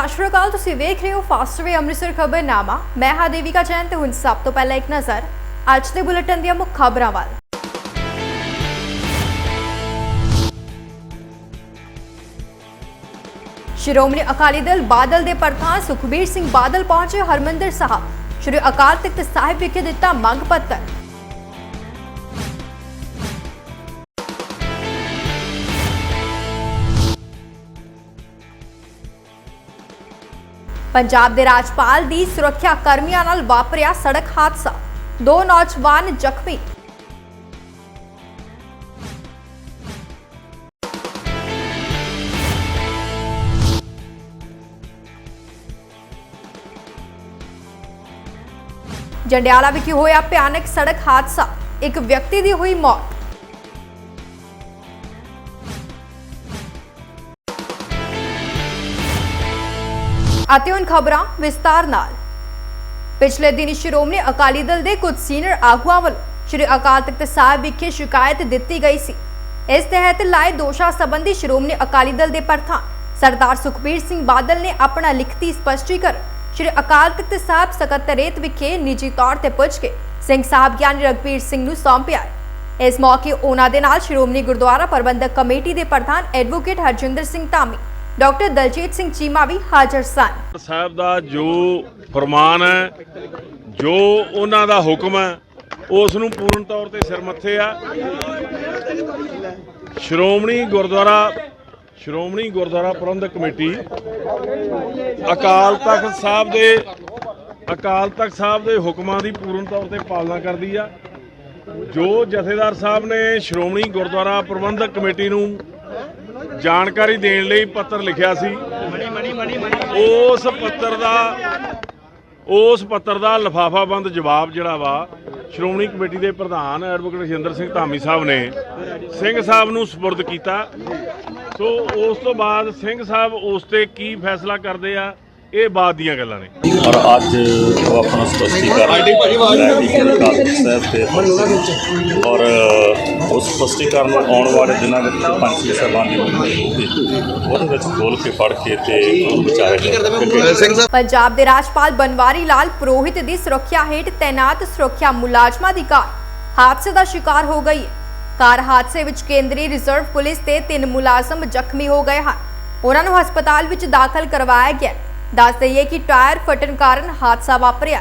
ਸਤਿ ਸ਼੍ਰੀ ਅਕਾਲ, ਤੁਸੀਂ ਵੇਖ ਰਹੇ ਹੋ ਫਾਸਟਵੇ ਅੰਮ੍ਰਿਤਸਰ ਖਬਰਨਾਮਾ। ਮੈਂ ਹਾਂ ਦੇਵਿਕਾ ਜੈਨ ਤੇ ਹੁਣ ਸਭ ਤੋਂ ਪਹਿਲਾਂ ਇੱਕ ਨਜ਼ਰ ਅੱਜ ਦੇ ਬੁਲੇਟਿਨ ਦੀਆਂ ਮੁੱਖ ਖਬਰਾਂ ਵੱਲ। ਸ਼੍ਰੋਮਣੀ ਅਕਾਲੀ ਦਲ ਬਾਦਲ ਦੇ ਪ੍ਰਧਾਨ ਸੁਖਬੀਰ ਸਿੰਘ ਬਾਦਲ ਪਹੁੰਚੇ ਹਰਮੰਦਰ ਸਾਹਿਬ। ਸ਼੍ਰੀ ਅਕਾਲ ਤਖਤ ਸਾਹਿਬ ਵਿਖੇ ਦਿੱਤਾ ਮੰਗ ਪੱਤਰ। ਪੰਜਾਬ ਦੇ ਰਾਜਪਾਲ ਦੀ ਸੁਰੱਖਿਆ ਕਰਮੀਆਂ ਨਾਲ ਵਾਪਰਿਆ ਸੜਕ ਹਾਦਸਾ। ਦੋ ਨੌਜਵਾਨ ਜ਼ਖਮੀ। ਜੰਡਿਆਲਾ ਵਿਖੇ ਹੋਇਆ ਭਿਆਨਕ ਸੜਕ ਹਾਦਸਾ। ਇੱਕ ਵਿਅਕਤੀ ਦੀ ਹੋਈ ਮੌਤ। ਅਤੇ ਹੁਣ ਖਬਰਾਂ ਵਿਸਤਾਰ ਨਾਲ। ਪਿਛਲੇ ਦਿਨ ਸ਼੍ਰੋਮਣੀ ਅਕਾਲੀ ਦਲ ਦੇ ਕੁਝ ਸੀਨੀਅਰ ਆਗੂਆਂ ਵੱਲੋਂ ਸ਼੍ਰੀ ਅਕਾਲ ਤਖਤ ਸਾਹਿਬ ਵਿਖੇ ਸ਼ਿਕਾਇਤ ਦਿੱਤੀ ਗਈ ਸੀ। ਇਸ ਤਹਿਤ ਲਾਏ ਦੋਸ਼ਾਂ ਸੰਬੰਧੀ ਸ਼੍ਰੋਮਣੀ ਅਕਾਲੀ ਦਲ ਦੇ ਪ੍ਰਧਾਨ ਸਰਦਾਰ ਸੁਖਬੀਰ ਸਿੰਘ ਬਾਦਲ ਨੇ ਆਪਣਾ ਲਿਖਤੀ ਸਪਸ਼ਟੀਕਰਨ ਸ਼੍ਰੀ ਅਕਾਲ ਤਖਤ ਸਾਹਿਬ ਸਕੱਤਰੇਤ ਵਿਖੇ ਨਿੱਜੀ ਤੌਰ ਤੇ ਪੁੱਜ ਕੇ ਸਿੰਘ ਸਾਹਿਬ ਗਿਆਨੀ ਰਗਵੀਰ ਸਿੰਘ ਨੂੰ ਸੌਂਪਿਆ ਇਸ ਮੌਕੇ ਉਹਨਾਂ ਦੇ ਨਾਲ ਸ਼੍ਰੋਮਣੀ ਗੁਰਦੁਆਰਾ ਪ੍ਰਬੰਧਕ ਕਮੇਟੀ ਦੇ ਪ੍ਰਧਾਨ ਐਡਵੋਕੇਟ ਹਰਜਿੰਦਰ ਸਿੰਘ ਧਾਮੀ ਡਾਕਟਰ ਦਲਜੀਤ ਸਿੰਘ ਚੀਮਾ ਵੀ ਹਾਜ਼ਰ ਸਨ। ਸਾਹਿਬ ਦਾ ਜੋ ਫਰਮਾਨ ਹੈ, ਜੋ ਉਹਨਾਂ ਦਾ ਹੁਕਮ ਹੈ, ਉਸ ਨੂੰ ਪੂਰਨ ਤੌਰ ਤੇ ਸਿਰ ਮੱਥੇ ਆ। ਸ਼੍ਰੋਮਣੀ ਗੁਰਦੁਆਰਾ ਸ਼੍ਰੋਮਣੀ ਗੁਰਦੁਆਰਾ ਪ੍ਰਬੰਧਕ ਕਮੇਟੀ ਅਕਾਲ ਤਖਤ ਸਾਹਿਬ ਦੇ, ਅਕਾਲ ਤਖਤ ਸਾਹਿਬ ਦੇ ਹੁਕਮਾਂ ਦੀ ਪੂਰਨ ਤੌਰ ਤੇ ਪਾਲਣਾ ਕਰਦੀ ਆ। ਜੋ ਜਥੇਦਾਰ ਸਾਹਿਬ ਨੇ ਸ਼੍ਰੋਮਣੀ ਗੁਰਦੁਆਰਾ ਪ੍ਰਬੰਧਕ ਕਮੇਟੀ ਨੂੰ ਜਾਣਕਾਰੀ ਦੇਣ ਲਈ ਪੱਤਰ ਲਿਖਿਆ ਸੀ। ਉਸ ਪੱਤਰ ਦਾ, ਉਸ ਪੱਤਰ ਦਾ ਲਫਾਫਾਬੰਦ ਜਵਾਬ ਜਿਹੜਾ ਵਾ, ਸ਼੍ਰੋਮਣੀ ਕਮੇਟੀ ਦੇ ਪ੍ਰਧਾਨ ਐਡਵੋਕੇਟ ਰਜਿੰਦਰ ਸਿੰਘ ਧਾਮੀ ਸਾਹਿਬ ਨੇ ਸਿੰਘ ਸਾਹਿਬ ਨੂੰ ਸਪੁਰਦ ਕੀਤਾ। ਸੋ ਉਸ ਤੋਂ ਬਾਅਦ ਸਿੰਘ ਸਾਹਿਬ ਉਸ ਤੇ ਕੀ ਫੈਸਲਾ ਕਰਦੇ ਆ ਇਹ ਬਾਅਦ ਦੀਆਂ ਗੱਲਾਂ ਨੇ। ਔਰ ਅੱਜ ਉਹ ਆਪਣਾ ਸਪਸ਼ਟੀਕਰਨ ਲੈ ਕੇ ਗੁਰੂ ਗ੍ਰੰਥ ਸਾਹਿਬ ਤੇ ਔਰ ਉਸ ਸਪਸ਼ਟੀਕਰਨ ਨੂੰ ਆਉਣ ਵਾਲੇ ਦਿਨਾਂ ਵਿੱਚ ਪੰਜ ਛੇ ਸਾਹਿਬਾਨ ਦੀ ਮੀਟਿੰਗ ਹੋਊਗੀ। ਉਹਦੇ ਵਿੱਚ ਖੋਲ ਕੇ ਪੜ੍ਹ ਕੇ ਤੇ ਵਿਚਾਰੇ ਪੰਜਾਬ ਦੇ ਰਾਜਪਾਲ ਬਨਵਾਰੀ ਲਾਲ ਪੁਰੋਹਿਤ ਦੀ ਸੁਰੱਖਿਆ ਹੇਠ ਤੈਨਾਤ ਸੁਰੱਖਿਆ ਮੁਲਾਜ਼ਮਾਂ ਦੀ ਕਾਰ ਹਾਦਸੇ ਦਾ ਸ਼ਿਕਾਰ ਹੋ ਗਈ ਹੈ। ਕਾਰ ਹਾਦਸੇ ਵਿੱਚ ਕੇਂਦਰੀ ਰਿਜ਼ਰਵ ਪੁਲਿਸ ਤੇ ਤਿੰਨ ਮੁਲਾਜ਼ਮ ਜ਼ਖਮੀ ਹੋ ਗਏ ਹਨ। ਉਹਨਾਂ ਨੂੰ ਹਸਪਤਾਲ ਵਿੱਚ ਦਾਖਲ ਕਰਵਾਇਆ ਗਿਆ। ਦੱਸ ਦਈਏ ਕਿ ਟਾਇਰ ਫਟਣ ਕਾਰਨ ਹਾਦਸਾ ਵਾਪਰਿਆ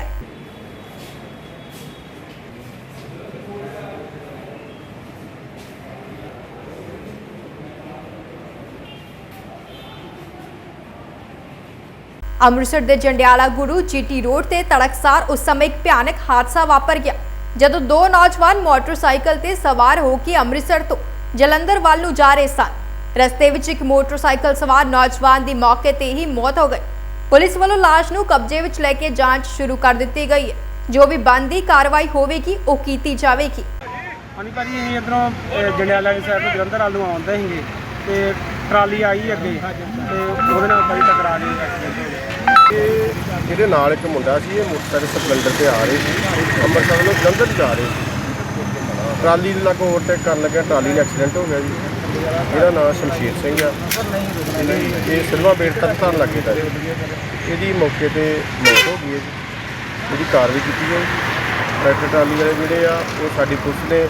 ਅੰਮ੍ਰਿਤਸਰ ਦੇ ਜੰਡਿਆਲਾ ਗੁਰੂ ਜੀਟੀ ਰੋਡ ਤੇ ਤੜਕਸਾਰ ਉਸ ਸਮੇਂ ਇੱਕ ਭਿਆਨਕ ਹਾਦਸਾ ਵਾਪਰ ਗਿਆ, ਜਦੋਂ ਦੋ ਨੌਜਵਾਨ ਮੋਟਰਸਾਈਕਲ ਤੇ ਸਵਾਰ ਹੋ ਕੇ ਅੰਮ੍ਰਿਤਸਰ ਤੋਂ ਜਲੰਧਰ ਵੱਲ ਨੂੰ ਜਾ ਰਹੇ ਸਨ। ਰਸਤੇ ਵਿੱਚ ਇੱਕ ਮੋਟਰਸਾਈਕਲ ਸਵਾਰ ਨੌਜਵਾਨ ਦੀ ਮੌਕੇ ਤੇ ਹੀ ਮੌਤ ਹੋ ਗਈ। ਪੁਲਿਸ ਵੱਲੋਂ ਲਾਸ਼ ਨੂੰ ਕਬਜ਼ੇ ਵਿੱਚ ਲੈ ਕੇ ਜਾਂਚ ਸ਼ੁਰੂ ਕਰ ਦਿੱਤੀ ਗਈ। ਹੈ ਜੋ ਵੀ ਬੰਦੀ ਕਾਰਵਾਈ ਹੋਵੇਗੀ ਉਹ ਕੀਤੀ ਜਾਵੇਗੀ। ਹਾਂਜੀ ਭਾਜੀ ਅਸੀਂ ਇਧਰੋਂ ਜੰਡਿਆਲਾ ਦੀ ਸਾਈਡ ਤੋਂ ਜਲੰਧਰ ਵੱਲ ਨੂੰ ਆਉਂਦੇ ਸੀਗੇ ਤੇ ਟਰਾਲੀ ਆਈ ਅੱਗੇ ਤੇ ਉਹਦੇ ਨਾਲ ਭਾਜੀ ਟਕਰਾ ਗਈ ਐਕਸੀਡੈਂਟ ਹੋ ਗਿਆ ਇਹ ਇਹਦੇ ਨਾਲ ਇੱਕ ਮੁੰਡਾ ਸੀ ਇਹ ਮੋਟਰਸਾਈਕਲ ਸਪਲੈਂਡਰ ਤੇ ਆ ਰਹੇ ਸੀ ਅੰਮ੍ਰਿਤਸਰ ਵੱਲੋਂ ਜਲੰਧਰ ਜਾ ਰਹੇ ਸੀ। ਟਰਾਲੀ ਦੇ ਲਾਗੋਂ ਓਵਰਟੇਕ ਕਰਨ ਲੱਗਿਆ ਟਰਾਲੀ ਦਾ ਐਕਸੀਡੈਂਟ ਹੋ ਗਿਆ ਜੀ। ਇਹਦਾ ਨਾਮ ਸ਼ਮਸ਼ੀਰ ਸਿੰਘ ਆ। ਇਹਦੀ ਇਹ ਸਿਲਵਾ ਬੇਟ ਤੱਕ ਧਾਰ ਲੱਗੇ ਦਾ ਇਹਦੀ ਮੌਕੇ ਤੇ ਮੌਤ ਹੋ ਗਈ ਹੈ ਜੀ। ਇਹਦੀ ਕਾਰਵਾਈ ਕੀਤੀ ਜਾਊਗੀ ਟਰੈਕਟਰ ਟਰਾਲੀ ਵਾਲੇ ਜਿਹੜੇ ਆ, ਉਹ ਸਾਡੀ ਪੁਲਿਸ ਨੇ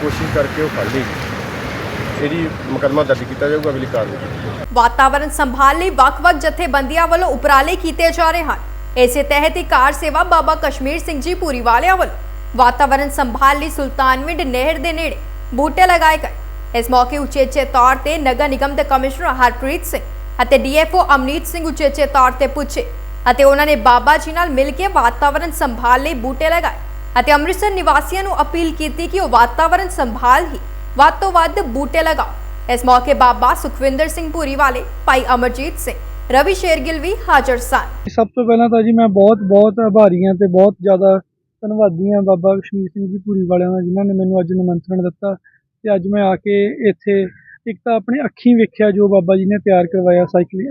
ਕੋਸ਼ਿਸ਼ ਕਰਕੇ ਉਹ ਫੜ ਲਈ। ਇਹਦੀ ਮੁਕੱਦਮਾ ਦਰਜ ਕੀਤਾ ਜਾਊਗਾ, ਅਗਲੀ ਕਾਰਵਾਈ ਕੀਤੀ ਜਾਊਗੀ। ਵਾਤਾਵਰਣ ਸੰਭਾਲ ਲਈ ਵੱਖ-ਵੱਖ ਜਥੇਬੰਦੀਆਂ ਵੱਲੋਂ ਉਪਰਾਲੇ ਕੀਤੇ ਜਾ ਰਹੇ ਹਨ। ਇਸੇ ਤਹਿਤ ਹੀ ਕਾਰ ਸੇਵਾ ਬਾਬਾ ਕਸ਼ਮੀਰ ਸਿੰਘ ਜੀ ਪੂਰੀ ਵਾਲਿਆਂ ਵੱਲੋਂ ਵਾਤਾਵਰਣ ਸੰਭਾਲ ਲਈ ਸੁਲਤਾਨਵਿੰਡ ਨਹਿਰ ਦੇ ਨੇੜੇ ਬੂਟੇ ਲਗਾਏ ਗਏ। ਇਸ ਮੌਕੇ ਉਚੇਚੇ ਤੌਰ ਤੇ ਨਗਰ ਨਿਗਮ ਦੇ ਕਮਿਸ਼ਨਰ ਹਰਪ੍ਰੀਤ ਸਿੰਘ ਅਤੇ ਡੀਐਫਓ ਅਮਨੀਤ ਸਿੰਘ ਉਚੇਚੇ ਤੌਰ ਤੇ ਪੁੱਛੇ ਅਤੇ ਉਹਨਾਂ ਨੇ ਬਾਬਾ ਜੀ ਨਾਲ ਮਿਲ ਕੇ ਵਾਤਾਵਰਣ ਸੰਭਾਲ ਲਈ ਬੂਟੇ ਲਗਾਏ ਅਤੇ ਅੰਮ੍ਰਿਤਸਰ ਨਿਵਾਸੀਆਂ ਨੂੰ ਅਪੀਲ ਕੀਤੀ ਕਿ ਉਹ ਵਾਤਾਵਰਣ ਸੰਭਾਲ ਹੀ ਵੱਧ ਤੋਂ ਵੱਧ ਬੂਟੇ ਲਗਾਓ। ਇਸ ਮੌਕੇ ਬਾਬਾ ਸੁਖਵਿੰਦਰ ਸਿੰਘ ਪੂਰੀ ਵਾਲੇ ਭਾਈ ਅਮਰਜੀਤ ਸਿੰਘ, ਰਵੀ ਸ਼ੇਰਗਿਲ ਵੀ ਹਾਜ਼ਰ ਸਨ। ਸਭ ਤੋਂ ਪਹਿਲਾਂ ਤਾਂ ਜੀ ਮੈਂ ਬਹੁਤ ਬਹੁਤ ਆਭਾਰੀ ਹਾਂ ਤੇ ਬਹੁਤ ਜ਼ਿਆਦਾ ਧੰਨਵਾਦੀ ਹਾਂ ਬਾਬਾ ਕਸ਼ਮੀਰ ਸਿੰਘ ਜੀ ਪੂਰੀ ਵਾਲਿਆਂ ਦਾ ਜਿਨ੍ਹਾਂ ਨੇ ਮੈਨੂੰ ਅੱਜ ਨਿਮੰਤਰਣ ਦਿੱਤਾ। ਤੇ ਅੱਜ ਮੈਂ ਆ ਕੇ ਇੱਥੇ ਇੱਕ ਤਾਂ ਆਪਣੇ ਅੱਖੀਂ ਵੇਖਿਆ ਜੋ ਬਾਬਾ ਜੀ ਨੇ ਤਿਆਰ ਕਰਵਾਇਆ ਸਾਈਕਲ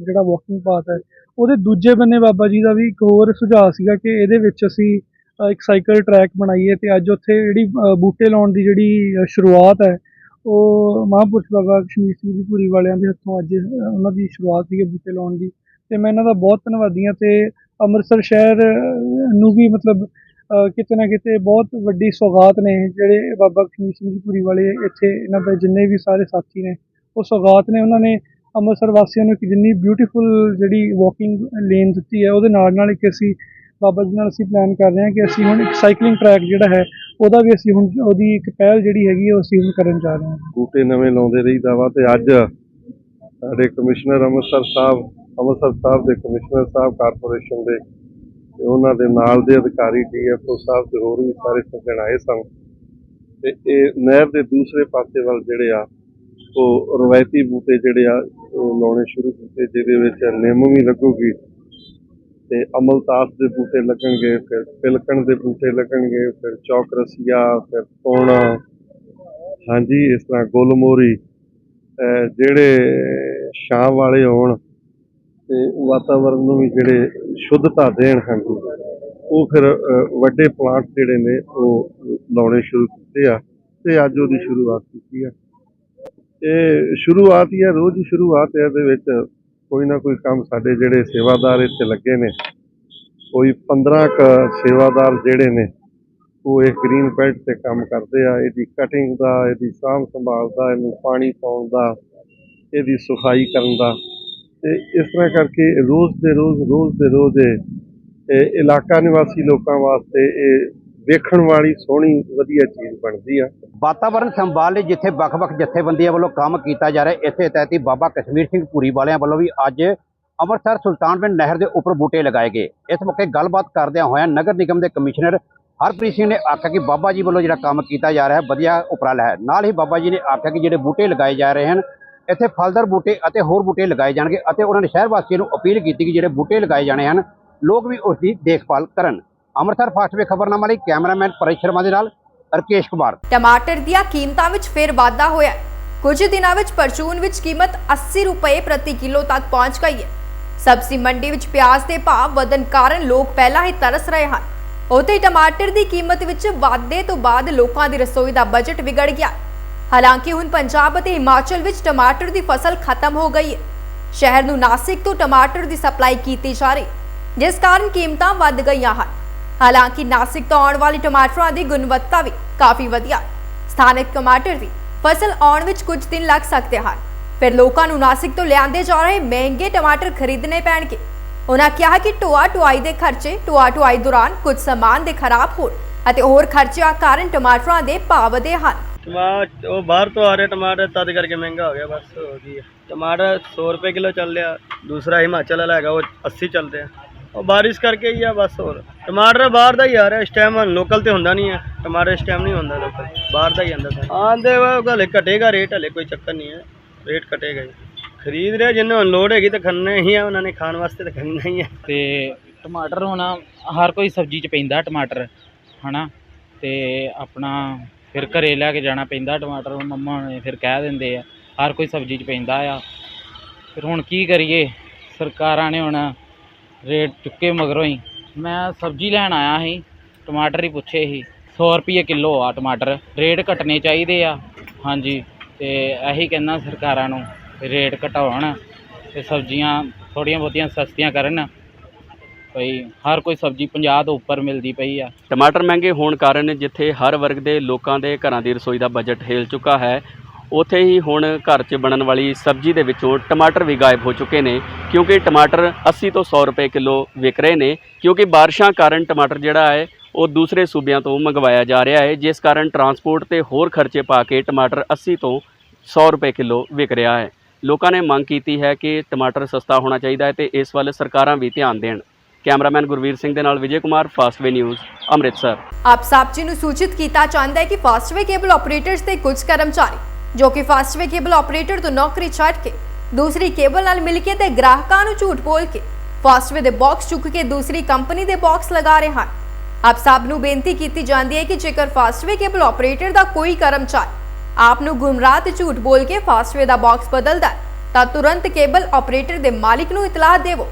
ਜਿਹੜਾ ਵਾਕਿੰਗ ਪਾਥ ਹੈ। ਉਹਦੇ ਦੂਜੇ ਬੰਨੇ ਬਾਬਾ ਜੀ ਦਾ ਵੀ ਇੱਕ ਹੋਰ ਸੁਝਾਅ ਸੀਗਾ ਕਿ ਇਹਦੇ ਵਿੱਚ ਅਸੀਂ ਇੱਕ ਸਾਈਕਲ ਟਰੈਕ ਬਣਾਈਏ ਤੇ ਅੱਜ ਉੱਥੇ ਜਿਹੜੀ ਬੂਟੇ ਲਾਉਣ ਦੀ ਜਿਹੜੀ ਸ਼ੁਰੂਆਤ ਹੈ, ਉਹ ਮਹਾਂਪੁਰਸ਼ ਬਾਬਾ ਕਸ਼ਮੀਰ ਸਿੰਘ ਜੀ ਭੂਰੀ ਵਾਲਿਆਂ ਦੇ ਹੱਥੋਂ ਅੱਜ ਉਹਨਾਂ ਦੀ ਸ਼ੁਰੂਆਤ ਹੋਈ ਬੂਟੇ ਲਾਉਣ ਦੀ। ਤੇ ਮੈਂ ਇਹਨਾਂ ਦਾ ਬਹੁਤ ਧੰਨਵਾਦੀ ਹਾਂ ਤੇ ਅੰਮ੍ਰਿਤਸਰ ਸ਼ਹਿਰ ਨੂੰ ਵੀ ਮਤਲਬ ਕਿਤੇ ਨਾ ਕਿਤੇ ਬਹੁਤ ਵੱਡੀ ਸੌਗਾਤ ਨੇ ਜਿਹੜੇ ਬਾਬਾ ਕਸ਼ਮੀਰ ਸਿੰਘ ਜੀ ਪੁਰੀ ਵਾਲੇ ਇੱਥੇ ਇਹਨਾਂ ਦੇ ਜਿੰਨੇ ਵੀ ਸਾਰੇ ਸਾਥੀ ਨੇ, ਉਹ ਸੌਗਾਤ ਨੇ, ਉਹਨਾਂ ਨੇ ਅੰਮ੍ਰਿਤਸਰ ਵਾਸੀਆਂ ਨੂੰ ਇੱਕ ਜਿੰਨੀ ਬਿਊਟੀਫੁਲ ਜਿਹੜੀ ਵਾਕਿੰਗ ਲੇਨ ਦਿੱਤੀ ਹੈ, ਉਹਦੇ ਨਾਲ ਨਾਲ ਇੱਕ ਅਸੀਂ ਬਾਬਾ ਜੀ ਨਾਲ ਅਸੀਂ ਪਲਾਨ ਕਰ ਰਹੇ ਹਾਂ ਕਿ ਅਸੀਂ ਹੁਣ ਇੱਕ ਸਾਈਕਲਿੰਗ ਟਰੈਕ ਜਿਹੜਾ ਹੈ, ਉਹਦਾ ਵੀ ਅਸੀਂ ਹੁਣ ਉਹਦੀ ਇੱਕ ਪਹਿਲ ਜਿਹੜੀ ਹੈਗੀ ਉਹ ਅਸੀਂ ਹੁਣ ਕਰਨ ਜਾ ਰਹੇ ਹਾਂ। ਬੂਟੇ ਨਵੇਂ ਲਾਉਂਦੇ ਰਹੀਦਾ ਵਾ ਤੇ ਅੱਜ ਸਾਡੇ ਕਮਿਸ਼ਨਰ ਅੰਮ੍ਰਿਤਸਰ ਸਾਹਿਬ ਅੰਮ੍ਰਿਤਸਰ ਸਾਹਿਬ ਦੇ ਕਮਿਸ਼ਨਰ ਸਾਹਿਬ ਕਾਰਪੋਰੇਸ਼ਨ ਦੇ ਤੇ ਉਹਨਾਂ ਦੇ ਨਾਲ ਦੇ ਅਧਿਕਾਰੀ, ਡੀਐਫਓ ਸਾਹਿਬ ਤੇ ਹੋਰ ਵੀ ਸਾਰੇ ਸੱਜਣ ਆਏ ਸਨ। ਤੇ ਇਹ ਨਹਿਰ ਦੇ ਦੂਸਰੇ ਪਾਸੇ ਵੱਲ ਜਿਹੜੇ ਆ, ਉਹ ਰਵਾਇਤੀ ਬੂਟੇ ਜਿਹੜੇ ਆ, ਉਹ ਲਾਉਣੇ ਸ਼ੁਰੂ ਕੀਤੇ, ਜਿਹਦੇ ਵਿੱਚ ਨਿੰਮ ਵੀ ਲੱਗੂਗੀ ਤੇ ਅਮਲਤਾਸ ਦੇ ਬੂਟੇ ਲੱਗਣਗੇ, ਫਿਰ ਪਿਲਕਣ ਦੇ ਬੂਟੇ ਲੱਗਣਗੇ, ਫਿਰ ਚੌਕ ਰਸੀਆ, ਫਿਰ ਪੌਣਾ। ਹਾਂਜੀ, ਇਸ ਤਰ੍ਹਾਂ ਗੁਲਮੋਰੀ। ਜਿਹੜੇ ਛਾਂ ਵਾਲੇ ਹੋਣ ਤੇ ਵਾਤਾਵਰਨ ਨੂੰ ਵੀ ਜਿਹੜੇ ਸ਼ੁੱਧਤਾ ਦੇਣ ਹਾਂਜੀ ਉਹ ਫਿਰ ਵੱਡੇ ਪਲਾਂਟ ਜਿਹੜੇ ਨੇ, ਉਹ ਲਾਉਣੇ ਸ਼ੁਰੂ ਕੀਤੇ ਆ ਤੇ ਅੱਜ ਉਹਦੀ ਸ਼ੁਰੂਆਤ ਕੀਤੀ ਆ। ਇਹ ਸ਼ੁਰੂਆਤ ਹੀ ਆ ਰੋਜ਼ ਹੀ ਸ਼ੁਰੂਆਤ ਹੈ ਇਹਦੇ ਵਿੱਚ ਕੋਈ ਨਾ ਕੋਈ ਕੰਮ ਸਾਡੇ ਜਿਹੜੇ ਸੇਵਾਦਾਰ ਇੱਥੇ ਲੱਗੇ ਨੇ, ਕੋਈ 15 ਕ ਸੇਵਾਦਾਰ ਜਿਹੜੇ ਨੇ, ਉਹ ਇਹ ਗ੍ਰੀਨ ਬੈਲਟ ਤੇ ਕੰਮ ਕਰਦੇ ਆ, ਇਹਦੀ ਕਟਿੰਗ ਦਾ, ਇਹਦੀ ਸਾਂਭ ਸੰਭਾਲ ਦਾ, ਇਹਨੂੰ ਪਾਣੀ ਪਾਉਣ ਦਾ, ਇਹਦੀ ਸਫ਼ਾਈ ਕਰਨ ਦਾ। ਤੇ ਇਸ ਤਰ੍ਹਾਂ ਕਰਕੇ ਰੋਜ਼ ਦੇ ਰੋਜ਼ ਰੋਜ਼ ਦੇ ਰੋਜ਼ ਇਹ ਇਲਾਕਾ ਨਿਵਾਸੀ ਲੋਕਾਂ ਵਾਸਤੇ ਇਹ ਵੇਖਣ ਵਾਲੀ ਸੋਹਣੀ, ਵਧੀਆ ਚੀਜ਼ ਬਣਦੀ ਆ। ਵਾਤਾਵਰਣ ਸੰਭਾਲ ਲਈ ਜਿੱਥੇ ਵੱਖ-ਵੱਖ ਜਥੇਬੰਦੀਆਂ ਵੱਲੋਂ ਕੰਮ ਕੀਤਾ ਜਾ ਰਿਹਾ ਇਸੇ ਤਹਿਤ ਹੀ ਬਾਬਾ ਕਸ਼ਮੀਰ ਸਿੰਘ ਭੂਰੀ ਵਾਲਿਆਂ ਵੱਲੋਂ ਵੀ ਅੱਜ ਅੰਮ੍ਰਿਤਸਰ ਸੁਲਤਾਨਪੁਰ ਨਹਿਰ ਦੇ ਉੱਪਰ ਬੂਟੇ ਲਗਾਏ ਗਏ। ਇਸ ਮੌਕੇ ਗੱਲਬਾਤ ਕਰਦਿਆਂ ਹੋਇਆਂ ਨਗਰ ਨਿਗਮ ਦੇ ਕਮਿਸ਼ਨਰ ਹਰਪ੍ਰੀਤ ਸਿੰਘ ਨੇ ਆਖਿਆ ਕਿ ਬਾਬਾ ਜੀ ਵੱਲੋਂ ਜਿਹੜਾ ਕੰਮ ਕੀਤਾ ਜਾ ਰਿਹਾ ਹੈ ਵਧੀਆ ਉਪਰਾਲਾ ਹੈ। ਨਾਲ ਹੀ ਬਾਬਾ ਜੀ ਨੇ ਆਖਿਆ ਕਿ ਜਿਹੜੇ ਬੂਟੇ ਲਗਾਏ ਜਾ ਰਹੇ ਹਨ ਇੱਥੇ ਫਲਦਾਰ ਬੂਟੇ ਅਤੇ ਹੋਰ ਬੂਟੇ ਲਗਾਏ ਜਾਣਗੇ ਅਤੇ ਉਹਨਾਂ ਨੇ ਸ਼ਹਿਰ ਵਾਸੀਆਂ ਨੂੰ ਅਪੀਲ ਕੀਤੀ ਕਿ ਜਿਹੜੇ ਬੂਟੇ ਲਗਾਏ ਜਾਣੇ ਹਨ, ਲੋਕ ਵੀ ਉਸ ਦੀ ਦੇਖਭਾਲ ਕਰਨ। ਅੰਮ੍ਰਿਤਸਰ ਫਾਸਟ ਵੇ ਖਬਰਨਾਮਾ ਲਈ ਕੈਮਰਾਮੈਨ ਪਰੇਸ਼ ਸ਼ਰਮਾ ਦੇ ਨਾਲ ਰਕੇਸ਼ ਕੁਮਾਰ। ਟਮਾਟਰ ਦੀਆਂ ਕੀਮਤਾਂ ਵਿੱਚ ਫਿਰ ਵਾਧਾ ਹੋਇਆ ਕੁਝ ਦਿਨਾਂ ਵਿੱਚ ਪਰਚੂਨ ਵਿੱਚ ਕੀਮਤ 80 ਰੁਪਏ ਪ੍ਰਤੀ ਕਿਲੋ ਤੱਕ ਪਹੁੰਚ ਗਈ ਹੈ। ਸਬਜ਼ੀ ਮੰਡੀ ਵਿੱਚ ਪਿਆਜ਼ ਦੇ ਭਾਅ ਵਧਣ ਕਾਰਨ ਲੋਕ ਪਹਿਲਾਂ ਹੀ ਤਰਸ ਰਹੇ ਹਨ। ਉੱਥੇ ਟਮਾਟਰ ਦੀ ਕੀਮਤ ਵਿੱਚ ਵਾਧੇ ਤੋਂ ਬਾਅਦ ਲੋਕਾਂ ਦੀ ਰਸੋਈ ਦਾ ਬਜਟ ਵਿਗੜ ਗਿਆ ਹਾਲਾਂਕਿ ਹੁਣ ਪੰਜਾਬ ਅਤੇ ਹਿਮਾਚਲ ਵਿੱਚ ਟਮਾਟਰ ਦੀ ਫਸਲ ਖਤਮ ਹੋ ਗਈ ਹੈ। ਸ਼ਹਿਰ ਨੂੰ ਨਾਸਿਕ ਤੋਂ ਟਮਾਟਰ ਦੀ ਸਪਲਾਈ ਕੀਤੀ ਜਾ ਰਹੀ ਜਿਸ ਕਾਰਨ ਕੀਮਤਾਂ ਵੱਧ ਗਈਆਂ ਹਨ। ਹਾਲਾਂਕਿ ਨਾਸਿਕ ਤੋਂ ਆਉਣ ਵਾਲੇ ਟਮਾਟਰਾਂ ਦੀ ਗੁਣਵੱਤਾ ਵੀ ਕਾਫੀ ਵਧੀਆ ਸਥਾਨਕ ਟਮਾਟਰ ਦੀ ਫਸਲ ਆਉਣ ਵਿੱਚ ਕੁਝ ਦਿਨ ਲੱਗ ਸਕਦੇ ਹਨ। ਫਿਰ ਲੋਕਾਂ ਨੂੰ ਨਾਸਿਕ ਤੋਂ ਲਿਆਂਦੇ ਜਾ ਰਹੇ ਮਹਿੰਗੇ ਟਮਾਟਰ ਖਰੀਦਣੇ ਪੈਣਗੇ। ਉਹਨਾਂ ਕਿਹਾ ਕਿ ਟੋਆ ਟੁਆਈ ਦੇ ਖਰਚੇ ਟੋਆ ਟੁਆਈ ਦੌਰਾਨ ਕੁਝ ਸਮਾਨ ਦੇ ਖਰਾਬ ਹੋਣ ਅਤੇ ਹੋਰ ਖਰਚਿਆਂ ਕਾਰਨ ਟਮਾਟਰਾਂ ਦੇ ਭਾਅ ਵਧੇ ਹਨ। ਟਮਾਟਰ ਉਹ ਬਾਹਰ ਤੋਂ ਆ ਰਿਹਾ ਟਮਾਟਰ ਤਦ ਕਰਕੇ ਮਹਿੰਗਾ ਹੋ ਗਿਆ ਬਸ ਹੋ ਗਈ ਹੈ। ਟਮਾਟਰ 100 ਰੁਪਏ ਕਿਲੋ ਚੱਲ ਰਿਹਾ ਦੂਸਰਾ ਹਿਮਾਚਲ ਵਾਲਾ ਹੈਗਾ ਉਹ 80 ਚੱਲ ਰਿਹਾ ਉਹ ਬਾਰਿਸ਼ ਕਰਕੇ ਹੀ ਆ ਬਸ ਹੋਰ। ਟਮਾਟਰ ਬਾਹਰ ਦਾ ਹੀ ਆ ਰਿਹਾ ਇਸ ਟਾਈਮ ਲੋਕਲ ਤੇ ਹੁੰਦਾ ਨਹੀਂ ਹੈ ਟਮਾਟਰ ਇਸ ਟਾਈਮ ਨਹੀਂ ਹੁੰਦਾ ਲੋਕਲ ਬਾਹਰ ਦਾ ਹੀ ਆਂਦਾ ਸਰ। ਆਂਦੇ ਵਾ ਹਲੇ ਘਟੇਗਾ ਰੇਟ ਹਲੇ ਕੋਈ ਚੱਕਰ ਨਹੀਂ ਹੈ। ਰੇਟ ਘਟੇਗਾ ਹੀ। ਖਰੀਦ ਰਿਹਾ ਜਿੰਨੇ ਹੁਣ ਲੋੜ ਹੈਗੀ ਤਾਂ ਖੰਨੇ ਹੀ ਆ ਉਹਨਾਂ ਨੇ ਖਾਣ ਵਾਸਤੇ ਤਾਂ ਖੰਨਾ ਹੀ ਹੈ ਤੇ ਟਮਾਟਰ ਹੁਣ ਹਰ ਕੋਈ ਸਬਜ਼ੀ 'ਚ ਪੈਂਦਾ ਟਮਾਟਰ ਹਨਾ? ਤੇ ਆਪਣਾ ਫਿਰ ਘਰੇ ਲੈ ਕੇ ਜਾਣਾ ਪੈਂਦਾ, ਟਮਾਟਰ ਮੰਮਾ ਨੇ ਫਿਰ ਕਹਿ ਦਿੰਦੇ ਆ, ਹਰ ਕੋਈ ਸਬਜ਼ੀ 'ਚ ਪੈਂਦਾ ਆ। ਫਿਰ ਹੁਣ ਕੀ ਕਰੀਏ, ਸਰਕਾਰਾਂ ਨੇ ਹੁਣ ਰੇਟ ਚੁੱਕੇ ਮਗਰੋਂ ਹੀ। ਮੈਂ ਸਬਜ਼ੀ ਲੈਣ ਆਇਆ ਸੀ, ਟਮਾਟਰ ਹੀ ਪੁੱਛੇ ਸੀ 100 ਰੁਪਏ ਕਿਲੋ ਆ ਟਮਾਟਰ, ਰੇਟ ਘਟਣੇ ਚਾਹੀਦੇ ਆ। ਹਾਂਜੀ, ਤੇ ਇਹੀ ਕਹਿੰਦਾ ਸਰਕਾਰਾਂ ਨੂੰ, ਰੇਟ ਘਟਾਉਣ ਤੇ ਸਬਜ਼ੀਆਂ ਥੋੜ੍ਹੀਆਂ ਬਹੁਤੀਆਂ ਸਸਤੀਆਂ ਕਰਨ। ਭਈ ਹਰ ਕੋਈ ਸਬਜ਼ੀ 50 ਤੋਂ ਉੱਪਰ ਮਿਲਦੀ ਪਈ ਆ। ਟਮਾਟਰ ਮਹਿੰਗੇ ਹੋਣ ਕਾਰਨ ਜਿੱਥੇ ਹਰ ਵਰਗ ਦੇ ਲੋਕਾਂ ਦੇ ਘਰਾਂ ਦੀ ਰਸੋਈ ਦਾ ਬਜਟ ਹਿਲ ਚੁੱਕਾ ਹੈ, ਉੱਥੇ ਹੀ ਹੁਣ ਘਰ 'ਚ ਬਣਨ ਵਾਲੀ ਸਬਜ਼ੀ ਦੇ ਵਿੱਚੋਂ ਟਮਾਟਰ ਵੀ ਗਾਇਬ ਹੋ ਚੁੱਕੇ ਨੇ, ਕਿਉਂਕਿ ਟਮਾਟਰ 80 ਤੋਂ 100 ਰੁਪਏ ਕਿਲੋ ਵਿਕ ਰਹੇ ਨੇ, ਕਿਉਂਕਿ ਬਾਰਿਸ਼ਾਂ ਕਾਰਨ ਟਮਾਟਰ ਜਿਹੜਾ ਹੈ, ਉਹ ਦੂਸਰੇ ਸੂਬਿਆਂ ਤੋਂ ਮੰਗਵਾਇਆ ਜਾ ਰਿਹਾ ਹੈ, ਜਿਸ ਕਾਰਨ ਟਰਾਂਸਪੋਰਟ ਤੇ ਹੋਰ ਖਰਚੇ ਪਾ ਕੇ ਟਮਾਟਰ 80 ਤੋਂ 100 ਰੁਪਏ ਕਿਲੋ ਵਿਕ ਰਿਹਾ ਹੈ। ਲੋਕਾਂ ਨੇ ਮੰਗ ਕੀਤੀ ਹੈ ਕਿ ਟਮਾਟਰ ਸਸਤਾ ਹੋਣਾ ਚਾਹੀਦਾ ਹੈ ਤੇ ਇਸ ਵੱਲ ਸਰਕਾਰਾਂ ਵੀ ਧਿਆਨ ਦੇਣ। ਕੈਮਰਾਮੈਨ ਗੁਰਵੀਰ ਸਿੰਘ ਦੇ ਨਾਲ ਵਿਜੇ ਕੁਮਾਰ ਫਾਸਟਵੇ ਨਿਊਜ਼ ਅੰਮ੍ਰਿਤਸਰ। ਆਪ ਸਭ ਜੀ ਨੂੰ ਸੂਚਿਤ ਕੀਤਾ ਜਾਂਦਾ ਹੈ ਕਿ ਫਾਸਟਵੇ ਕੇਬਲ ਆਪਰੇਟਰਸ ਦੇ ਕੁਝ ਕਰਮਚਾਰੀ, ਜੋ ਕਿ ਫਾਸਟਵੇ ਕੇਬਲ ਆਪਰੇਟਰ ਤੋਂ ਨੌਕਰੀ ਛੱਡ ਕੇ ਦੂਸਰੀ ਕੇਬਲ ਨਾਲ ਮਿਲ ਕੇ ਤੇ ਗ੍ਰਾਹਕਾਂ ਨੂੰ ਝੂਠ ਬੋਲ ਕੇ ਫਾਸਟਵੇ ਦੇ ਬਾਕਸ ਚੁੱਕ ਕੇ ਦੂਸਰੀ ਕੰਪਨੀ ਦੇ ਬਾਕਸ ਲਗਾ ਰਹੇ ਹਨ। ਆਪ ਸਭ ਨੂੰ ਬੇਨਤੀ ਕੀਤੀ ਜਾਂਦੀ ਹੈ ਕਿ ਜੇਕਰ ਫਾਸਟਵੇ ਕੇਬਲ ਆਪਰੇਟਰ ਦਾ ਕੋਈ ਕਰਮਚਾਰੀ ਆਪ ਨੂੰ ਗੁੰਮਰਾਹ ਤੇ ਝੂਠ ਬੋਲ ਕੇ ਫਾਸਟਵੇ ਦਾ ਬਾਕਸ ਬਦਲਦਾ ਤਾਂ ਤੁਰੰਤ ਕੇਬਲ ਆਪਰੇਟਰ ਦੇ ਮਾਲਿਕ ਨੂੰ ਇਤਲਾਹ ਦੇਵੋ।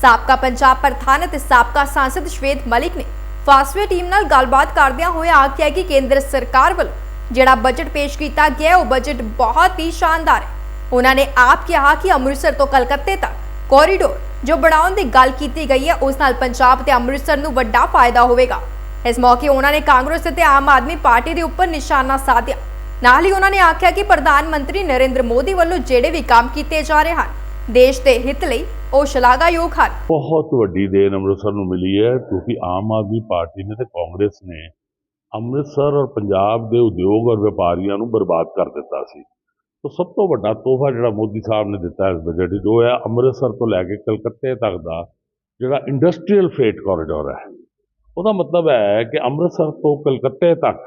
ਸਾਬਕਾ ਪੰਜਾਬ ਪ੍ਰਧਾਨ ਅਤੇ ਸਾਬਕਾ ਸਾਂਸਦ ਸ਼ਵੇਤ ਮਲਿਕ ਨੇ ਫਾਸਟਵੇ ਟੀਮ ਨਾਲ ਗੱਲਬਾਤ ਕਰਦਿਆਂ ਹੋਇਆ ਆਖਿਆ ਕਿ ਕੇਂਦਰ ਸਰਕਾਰ ਵੱਲੋਂ ਜਿਹੜਾ ਬਜਟ ਪੇਸ਼ ਕੀਤਾ ਗਿਆ ਉਹ ਬਜਟ ਬਹੁਤ ਹੀ ਸ਼ਾਨਦਾਰ ਹੈ। ਉਹਨਾਂ ਨੇ ਆਪ ਕਿਹਾ ਕਿ ਅੰਮ੍ਰਿਤਸਰ ਤੋਂ ਕਲਕੱਤੇ ਤੱਕ ਕੋਰੀਡੋਰ ਜੋ ਬਣਾਉਣ ਦੀ ਗੱਲ ਕੀਤੀ ਗਈ ਹੈ, ਉਸ ਨਾਲ ਪੰਜਾਬ ਤੇ ਅੰਮ੍ਰਿਤਸਰ ਨੂੰ ਵੱਡਾ ਫਾਇਦਾ ਹੋਵੇਗਾ। ਇਸ ਮੌਕੇ ਉਹਨਾਂ ਨੇ ਕਾਂਗਰਸ ਅਤੇ ਆਮ ਆਦਮੀ ਪਾਰਟੀ ਦੇ ਉੱਪਰ ਨਿਸ਼ਾਨਾ ਸਾਧਿਆ। ਨਾਲ ਹੀ ਉਹਨਾਂ ਨੇ ਆਖਿਆ ਕਿ ਪ੍ਰਧਾਨ ਮੰਤਰੀ ਨਰਿੰਦਰ ਮੋਦੀ ਵੱਲੋਂ ਜਿਹੜੇ ਵੀ ਕੰਮ ਕੀਤੇ ਜਾ ਰਹੇ ਹਨ, ਦੇਸ਼ ਦੇ ਹਿੱਤ ਲਈ ਉਹ ਸ਼ਲਾਘਾਯੋਗ ਹਨ। ਬਹੁਤ ਵੱਡੀ ਦੇਣ ਅੰਮ੍ਰਿਤਸਰ ਨੂੰ ਮਿਲੀ ਹੈ, ਕਿਉਂਕਿ ਆਮ ਆਦਮੀ ਪਾਰਟੀ ਨੇ ਤੇ ਕਾਂਗਰਸ ਨੇ ਅੰਮ੍ਰਿਤਸਰ ਔਰ ਪੰਜਾਬ ਦੇ ਉਦਯੋਗ ਔਰ ਵਪਾਰੀਆਂ ਨੂੰ ਬਰਬਾਦ ਕਰ ਦਿੱਤਾ ਸੀ। ਤਾਂ ਸਭ ਤੋਂ ਵੱਡਾ ਤੋਹਫਾ ਜਿਹੜਾ ਮੋਦੀ ਸਾਹਿਬ ਨੇ ਦਿੱਤਾ ਇਸ ਬਜਟ ਵਿੱਚ ਉਹ ਹੈ ਅੰਮ੍ਰਿਤਸਰ ਤੋਂ ਲੈ ਕੇ ਕਲਕੱਤੇ ਤੱਕ ਦਾ ਜਿਹੜਾ ਇੰਡਸਟਰੀਅਲ ਫੇਟ ਕੋਰੀਡੋਰ ਹੈ। ਉਹਦਾ ਮਤਲਬ ਹੈ ਕਿ ਅੰਮ੍ਰਿਤਸਰ ਤੋਂ ਕਲਕੱਤੇ ਤੱਕ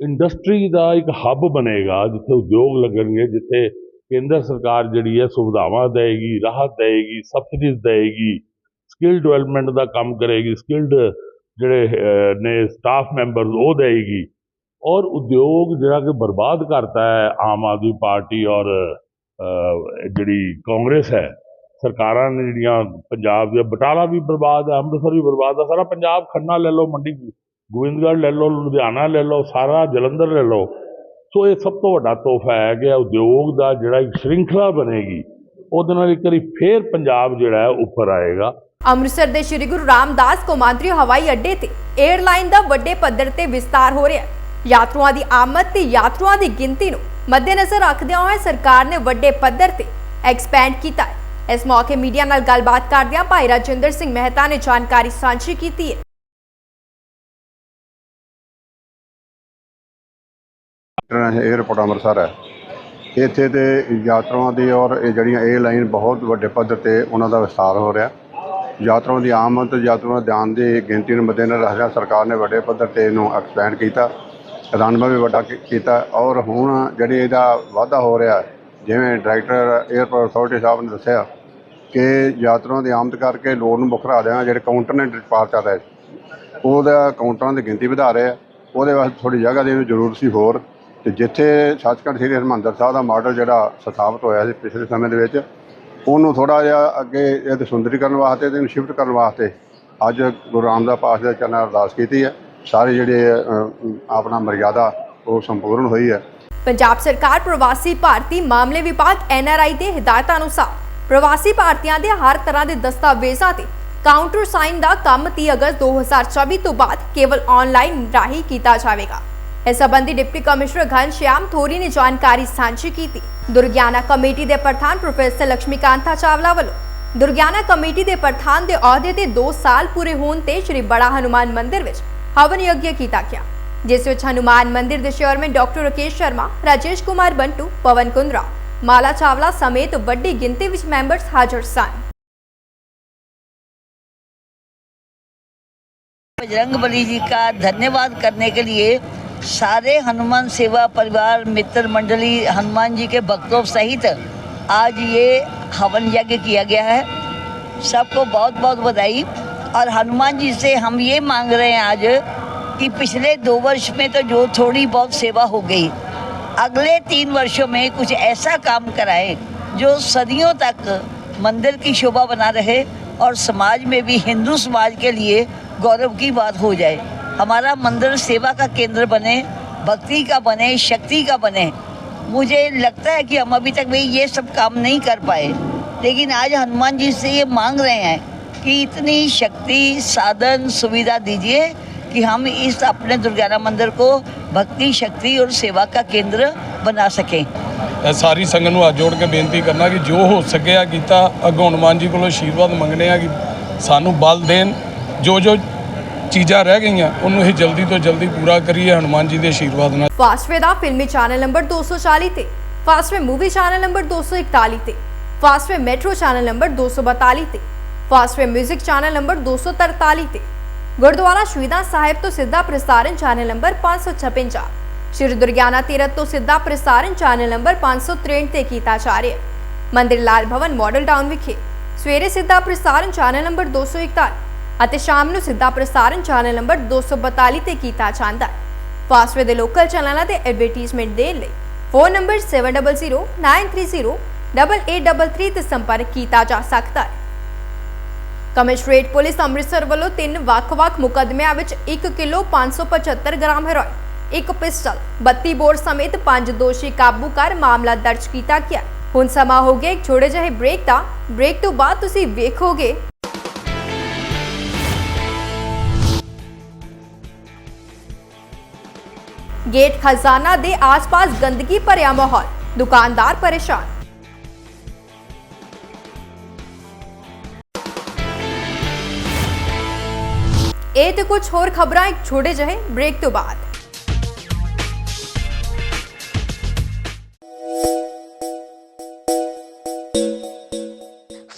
ਇੰਡਸਟਰੀ ਦਾ ਇੱਕ ਹੱਬ ਬਣੇਗਾ, ਜਿੱਥੇ ਉਦਯੋਗ ਲੱਗਣਗੇ, ਜਿੱਥੇ ਕੇਂਦਰ ਸਰਕਾਰ ਜਿਹੜੀ ਹੈ, ਸੁਵਿਧਾਵਾਂ ਦੇਏਗੀ, ਰਾਹਤ ਦੇਏਗੀ, ਸਬਸਿਡੀਜ਼ ਦੇਏਗੀ ਸਕਿੱਲ ਡਿਵੈਲਪਮੈਂਟ ਦਾ ਕੰਮ ਕਰੇਗੀ ਸਕਿੱਲਡ ਜਿਹੜੇ ਨੇ ਸਟਾਫ ਮੈਂਬਰਸ ਉਹ ਦੇਏਗੀ। ਔਰ ਉਦਯੋਗ ਜਿਹੜਾ ਕਿ ਬਰਬਾਦ ਕਰਤਾ ਹੈ, ਆਮ ਆਦਮੀ ਪਾਰਟੀ ਔਰ ਜਿਹੜੀ ਕਾਂਗਰਸ ਹੈ, ਸਰਕਾਰਾਂ ਨੇ ਜਿਹੜੀਆਂ ਪੰਜਾਬ ਦੇ ਬਟਾਲਾ ਵੀ ਬਰਬਾਦ ਹੈ, ਅੰਮ੍ਰਿਤਸਰ ਵੀ ਬਰਬਾਦ ਹੈ, ਸਾਰਾ ਪੰਜਾਬ ਖੰਨਾ ਲੈ ਲਓ, ਮੰਡੀ, ਗੋਬਿੰਦਗੜ੍ਹ ਲੈ ਲਓ, ਲੁਧਿਆਣਾ ਲੈ ਲਓ, ਸਾਰਾ ਜਲੰਧਰ ਲੈ ਲਓ ਸੋ ਇਹ ਸਭ ਤੋਂ ਵੱਡਾ ਤੋਹਫਾ ਹੈ ਕਿ ਉਦਯੋਗ ਦਾ ਜਿਹੜਾ ਇੱਕ ਸ਼੍ਰਿੰਖਲਾ ਬਣੇਗੀ, ਉਹਦੇ ਨਾਲ ਇੱਕ ਵਾਰੀ ਫੇਰ ਪੰਜਾਬ ਜਿਹੜਾ ਹੈ ਉੱਪਰ ਆਏਗਾ। ਅੰਮ੍ਰਿਤਸਰ ਦੇ ਸ੍ਰੀ ਗੁਰੂ ਰਾਮਦਾਸ ਕੌਮਾਂਤਰੀ ਹਵਾਈ ਅੱਡੇ ਤੇ 에ਅਰਲਾਈਨ ਦਾ ਵੱਡੇ ਪੱਧਰ ਤੇ ਵਿਸਤਾਰ ਹੋ ਰਿਹਾ ਹੈ। ਯਾਤਰੂਆਂ ਦੀ ਆਮਦ ਤੇ ਯਾਤਰੂਆਂ ਦੀ ਗਿਣਤੀ ਨੂੰ ਮੱਦੇਨਜ਼ਰ ਰੱਖਦਿਆਂ ਹੋਏ ਸਰਕਾਰ ਨੇ ਵੱਡੇ ਪੱਧਰ ਤੇ ਐਕਸਪੈਂਡ ਕੀਤਾ ਹੈ। ਇਸ ਮੌਕੇ ਮੀਡੀਆ ਨਾਲ ਗੱਲਬਾਤ ਕਰਦਿਆਂ ਭਾਈ ਰਾਜਿੰਦਰ ਸਿੰਘ ਮਹਿਤਾ ਨੇ ਜਾਣਕਾਰੀ ਸਾਂਝੀ ਕੀਤੀ ਹੈ। ਏਅਰਪੋਰਟ ਅੰਮ੍ਰਿਤਸਰ ਹੈ। ਇੱਥੇ ਤੇ ਯਾਤਰਾਵਾਂ ਦੀ ਔਰ ਇਹ ਜਿਹੜੀਆਂ 에ਅਰਲਾਈਨ ਬਹੁਤ ਵੱਡੇ ਪੱਧਰ ਤੇ ਉਹਨਾਂ ਦਾ ਵਿਸਥਾਰ ਹੋ ਰਿਹਾ। ਯਾਤਰਾਵਾਂ ਦੀ ਆਮਦ ਤੇ ਯਾਤਰੂਆਂ ਦੇ ਦੀ ਗਿਣਤੀ ਨੂੰ ਮੱਦੇਨਜ਼ਰ ਰੱਖਦਿਆਂ ਸਰਕਾਰ ਨੇ ਵੱਡੇ ਪੱਧਰ ਤੇ ਇਹਨੂੰ ਐਕਸਪੈਂਡ ਕੀਤਾ ਰਨਵਾ ਵੀ ਵੱਡਾ ਕੀਤਾ ਔਰ ਹੁਣ ਜਿਹੜੀ ਇਹਦਾ ਵਾਧਾ ਹੋ ਰਿਹਾ, ਜਿਵੇਂ ਡਾਇਰੈਕਟਰ ਏਅਰਪੋਰਟ ਅਥਾਰਟੀ ਸਾਹਿਬ ਨੇ ਦੱਸਿਆ ਕਿ ਯਾਤਰੂਆਂ ਦੀ ਆਮਦ ਕਰਕੇ ਲੋੜ ਨੂੰ ਬੁਖਰਾ ਦਿਆਂ ਜਿਹੜੇ ਕਾਊਂਟਰ ਨੇ ਡਿਪਾਰਚਰ ਹੈ ਉਹਦਾ ਕਾਊਂਟਰਾਂ ਦੀ ਗਿਣਤੀ ਵਧਾ ਰਿਹਾ ਉਹਦੇ ਵਾਸਤੇ ਥੋੜੀ ਜਗ੍ਹਾ ਦੀ ਜ਼ਰੂਰਤ ਸੀ ਹੋਰ। ਤੇ ਜਿੱਥੇ ਸੱਚਖੰਡ ਸ੍ਰੀ ਹਰਿਮੰਦਰ ਸਾਹਿਬ ਦਾ ਮਾਡਲ ਜਿਹੜਾ ਸਥਾਪਿਤ ਹੋਇਆ ਸੀ ਪਿਛਲੇ ਸਮੇਂ ਦੇ ਵਿੱਚ, ਉਹਨੂੰ ਥੋੜਾ ਜਿਹਾ ਅੱਗੇ ਇਹਦੇ ਸੁੰਦਰੀਕਰਨ ਵਾਸਤੇ ਇਹਨੂੰ ਸ਼ਿਫਟ ਕਰਨ ਵਾਸਤੇ ਅੱਜ ਗੁਰੂ ਰਾਮਦਾਸ ਪਾਸ ਦੇ ਚਰਨਾਂ ਅਰਦਾਸ ਕੀਤੀ ਹੈ। ਸਾਰੇ ਜਿਹੜੇ ਆਪਣਾ ਮਰਿਆਦਾ ਉਹ ਸੰਪੂਰਨ ਹੋਈ ਹੈ। ਪੰਜਾਬ ਸਰਕਾਰ ਪ੍ਰਵਾਸੀ ਭਾਰਤੀ ਮਾਮਲੇ ਵਿਭਾਗ ਐਨਆਰਆਈ ਦੇ ਹਦਾਇਤਾਂ ਅਨੁਸਾਰ ਪ੍ਰਵਾਸੀ ਭਾਰਤੀਆਂ ਦੇ ਹਰ ਤਰ੍ਹਾਂ ਦੇ ਦਸਤਾਵੇਜ਼ਾਂ ਤੇ ਕਾਊਂਟਰ ਸਾਈਨ ਦਾ ਕੰਮ 30 ਅਗਸਤ 2024 ਤੋਂ ਬਾਅਦ ਕੇਵਲ ਆਨਲਾਈਨ ਰਾਹੀਂ ਕੀਤਾ ਜਾਵੇਗਾ। ਇਸ ਸੰਬੰਧੀ ਡਿਪਟੀ ਕਮਿਸ਼ਨਰ ਘਨਸ਼ਿਆਮ ਥੋਰੀ ਨੇ ਜਾਣਕਾਰੀ ਸਾਂਝੀ ਕੀਤੀ। ਦੁਰਗਿਆਨਾ ਕਮੇਟੀ ਦੇ ਪ੍ਰਧਾਨ ਪ੍ਰੋਫੈਸਰ ਲక్ష్ਮੀਕਾਂਤਾ ਚਾਵਲਾ ਵੱਲੋਂ ਦੁਰਗਿਆਨਾ ਕਮੇਟੀ ਦੇ ਪ੍ਰਧਾਨ ਦੇ ਅਹੁਦੇ ਤੇ 2 ਸਾਲ ਪੂਰੇ ਹੋਣ ਤੇ ਸ਼੍ਰੀ ਬੜਾ ਹਨੂਮਾਨ ਮੰਦਿਰ ਵਿੱਚ ਹਵਨ ਯੱਗ ਕੀਤਾ ਗਿਆ, ਜਿਸ ਵਿੱਚ ਹਨੂਮਾਨ ਮੰਦਿਰ ਦੇ ਚੇਅਰਮੈਨ ਡਾਕਟਰ ਰਕੇਸ਼ ਸ਼ਰਮਾ, ਰਾਜੇਸ਼ ਕੁਮਾਰ ਬੰਟੂ, ਪਵਨ ਕੁੰਦਰਾ, ਮਾਲਾ ਚਾਵਲਾ ਸਮੇਤ ਵੱਡੀ ਗਿਣਤੀ ਵਿੱਚ ਮੈਂਬਰਸ ਹਾਜ਼ਰ ਸਨ। बजरंग बली जी का धन्यवाद करने के लिए सारे हनुमान सेवा परिवार, मित्र मंडली, हनुमान जी के भक्तों सहित आज ये हवन यज्ञ किया गया है। सबको बहुत बहुत बधाई। और हनुमान जी से हम ये मांग रहे हैं आज कि पिछले दो वर्ष में तो जो थोड़ी बहुत सेवा हो गई, अगले तीन वर्षों में कुछ ऐसा काम कराएँ जो सदियों तक मंदिर की शोभा बना रहे और समाज में भी हिंदू समाज के लिए गौरव की बात हो जाए। हमारा मंदिर सेवा का केंद्र बने भक्ति का बने शक्ति का बने मुझे लगता है कि हम अभी तक भी ये सब काम नहीं कर पाए लेकिन आज हनुमान जी से ये मांग रहे हैं कि इतनी शक्ति साधन सुविधा दीजिए कि हम इस अपने दुर्गाना मंदिर को भक्ति शक्ति और सेवा का केंद्र बना सकें ਇਹ ਸਾਰੀ ਸੰਗਤ ਨੂੰ ਹੱਥ ਜੋੜ ਕੇ ਬੇਨਤੀ ਕਰਨਾ ਕਿ ਜੋ ਹੋ ਸਕਿਆ ਕੀਤਾ ਅੱਗੋਂ ਹਨੂੰਮਾਨ ਜੀ ਕੋਲੋਂ ਆਸ਼ੀਰਵਾਦ ਮੰਗਣੇ ਆ ਕਿ ਸਾਨੂੰ ਬਲ ਦੇਣ ਜੋ ਜੋ ਚੀਜ਼ਾਂ ਰਹਿ ਗਈਆਂ, ਉਹਨੂੰ ਇਹ ਜਲਦੀ ਤੋਂ ਜਲਦੀ ਪੂਰਾ ਕਰੀਏ ਹਨੂੰਮਾਨ ਜੀ ਦੇ ਆਸ਼ੀਰਵਾਦ ਨਾਲ। ਫਾਸਟਵੇ ਦਾ ਫਿਲਮੀ ਚੈਨਲ ਨੰਬਰ 240 ਤੇ ਫਾਸਟਵੇ ਮੂਵੀ ਚੈਨਲ ਨੰਬਰ 241 ਤੇ ਫਾਸਟਵੇ ਮੈਟਰੋ ਚੈਨਲ ਨੰਬਰ 242 ਤੇ ਫਾਸਟਵੇ 뮤직 ਚੈਨਲ ਨੰਬਰ 243 ਤੇ। ਗੁਰਦੁਆਰਾ ਸ਼ਹੀਦਾਂ ਸਾਹਿਬ ਤੋਂ ਸਿੱਧਾ ਪ੍ਰਸਾਰਣ ਚੈਨਲ ਨੰਬਰ 556 ਸ਼੍ਰੀ ਦੁਰਗਿਆਨਾ ਤੀਰਥ ਤੋਂ ਸਿੱਧਾ ਪ੍ਰਸਾਰਣ ਚੈਨਲ ਨੰਬਰ 563 ਤੇ ਕੀਤਾ ਜਾ ਰਿਹਾ ਮੰਦਿਰ ਲਾਲ ਭਵਨ ਮਾਡਲ ਟਾਊਨ ਵਿਖੇ ਸਵੇਰੇ ਸਿੱਧਾ ਪ੍ਰਸਾਰਣ ਚੈਨਲ ਨੰਬਰ 241 ਅਤੇ ਸ਼ਾਮ ਨੂੰ ਸਿੱਧਾ ਪ੍ਰਸਾਰਣ ਚੈਨਲ ਨੰਬਰ 242 ਤੇ ਕੀਤਾ ਜਾਂਦਾ ਹੈ। ਫਾਸਟਵੇ ਦੇ ਲੋਕਲ ਚੈਨਲਾਂ ਤੇ ਐਡਵਰਟਾਈਜ਼ਮੈਂਟ ਦੇਣ ਲਈ ਫੋਨ ਨੰਬਰ 7009308833 ਤੇ ਸੰਪਰਕ ਕੀਤਾ ਜਾ ਸਕਦਾ ਹੈ। ਕਮਿਸ਼ਨਰੇਟ ਪੁਲਿਸ ਅੰਮ੍ਰਿਤਸਰ ਵੱਲੋਂ ਤਿੰਨ ਵੱਖ-ਵੱਖ ਮੁਕੱਦਮਿਆਂ ਵਿੱਚ 1 ਕਿਲੋ 575 ਗ੍ਰਾਮ ਹੈਰੋਇਨ, ਇੱਕ ਪਿਸਟਲ 32 ਬੋਰ ਸਮੇਤ ਪੰਜ ਦੋਸ਼ੀ ਕਾਬੂ ਕਰ ਮਾਮਲਾ ਦਰਜ ਕੀਤਾ ਗਿਆ ਹੁਣ ਸਮਾਂ ਹੋ ਗਿਆ ਇੱਕ ਛੋਟੇ ਜਿਹੇ ਬ੍ਰੇਕ ਦਾ। ਬ੍ਰੇਕ ਤੋਂ ਬਾਅਦ ਤੁਸੀਂ ਵੇਖੋਗੇ ਗੇਟ ਖਜ਼ਾਨਾ ਦੇ ਆਸ-ਪਾਸ ਗੰਦਗੀ ਭਰਿਆ ਮਾਹੌਲ ਦੁਕਾਨਦਾਰ ਪਰੇਸ਼ਾਨ ਇਹ ਤੇ ਕੁਝ ਹੋਰ ਖਬਰਾਂ ਇੱਕ ਛੋਟੇ ਜਿਹੇ ਬ੍ਰੇਕ ਤੋਂ ਬਾਅਦ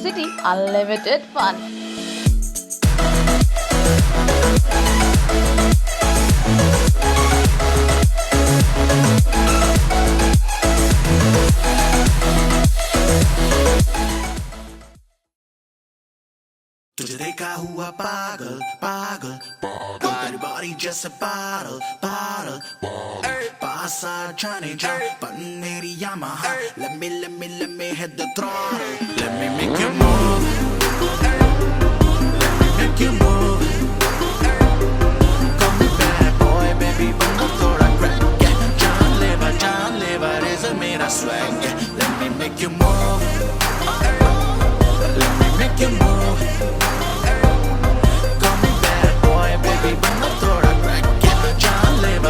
City Unlimited Fun. outside trying to drop But needy Yamaha Let me, let me, let me hit the throttle Let me make you move Let me make you move Call me bad boy, baby, bongo thora crack yeah. John Lever, John Lever is a made of swag yeah. Let me make you move Let me make you move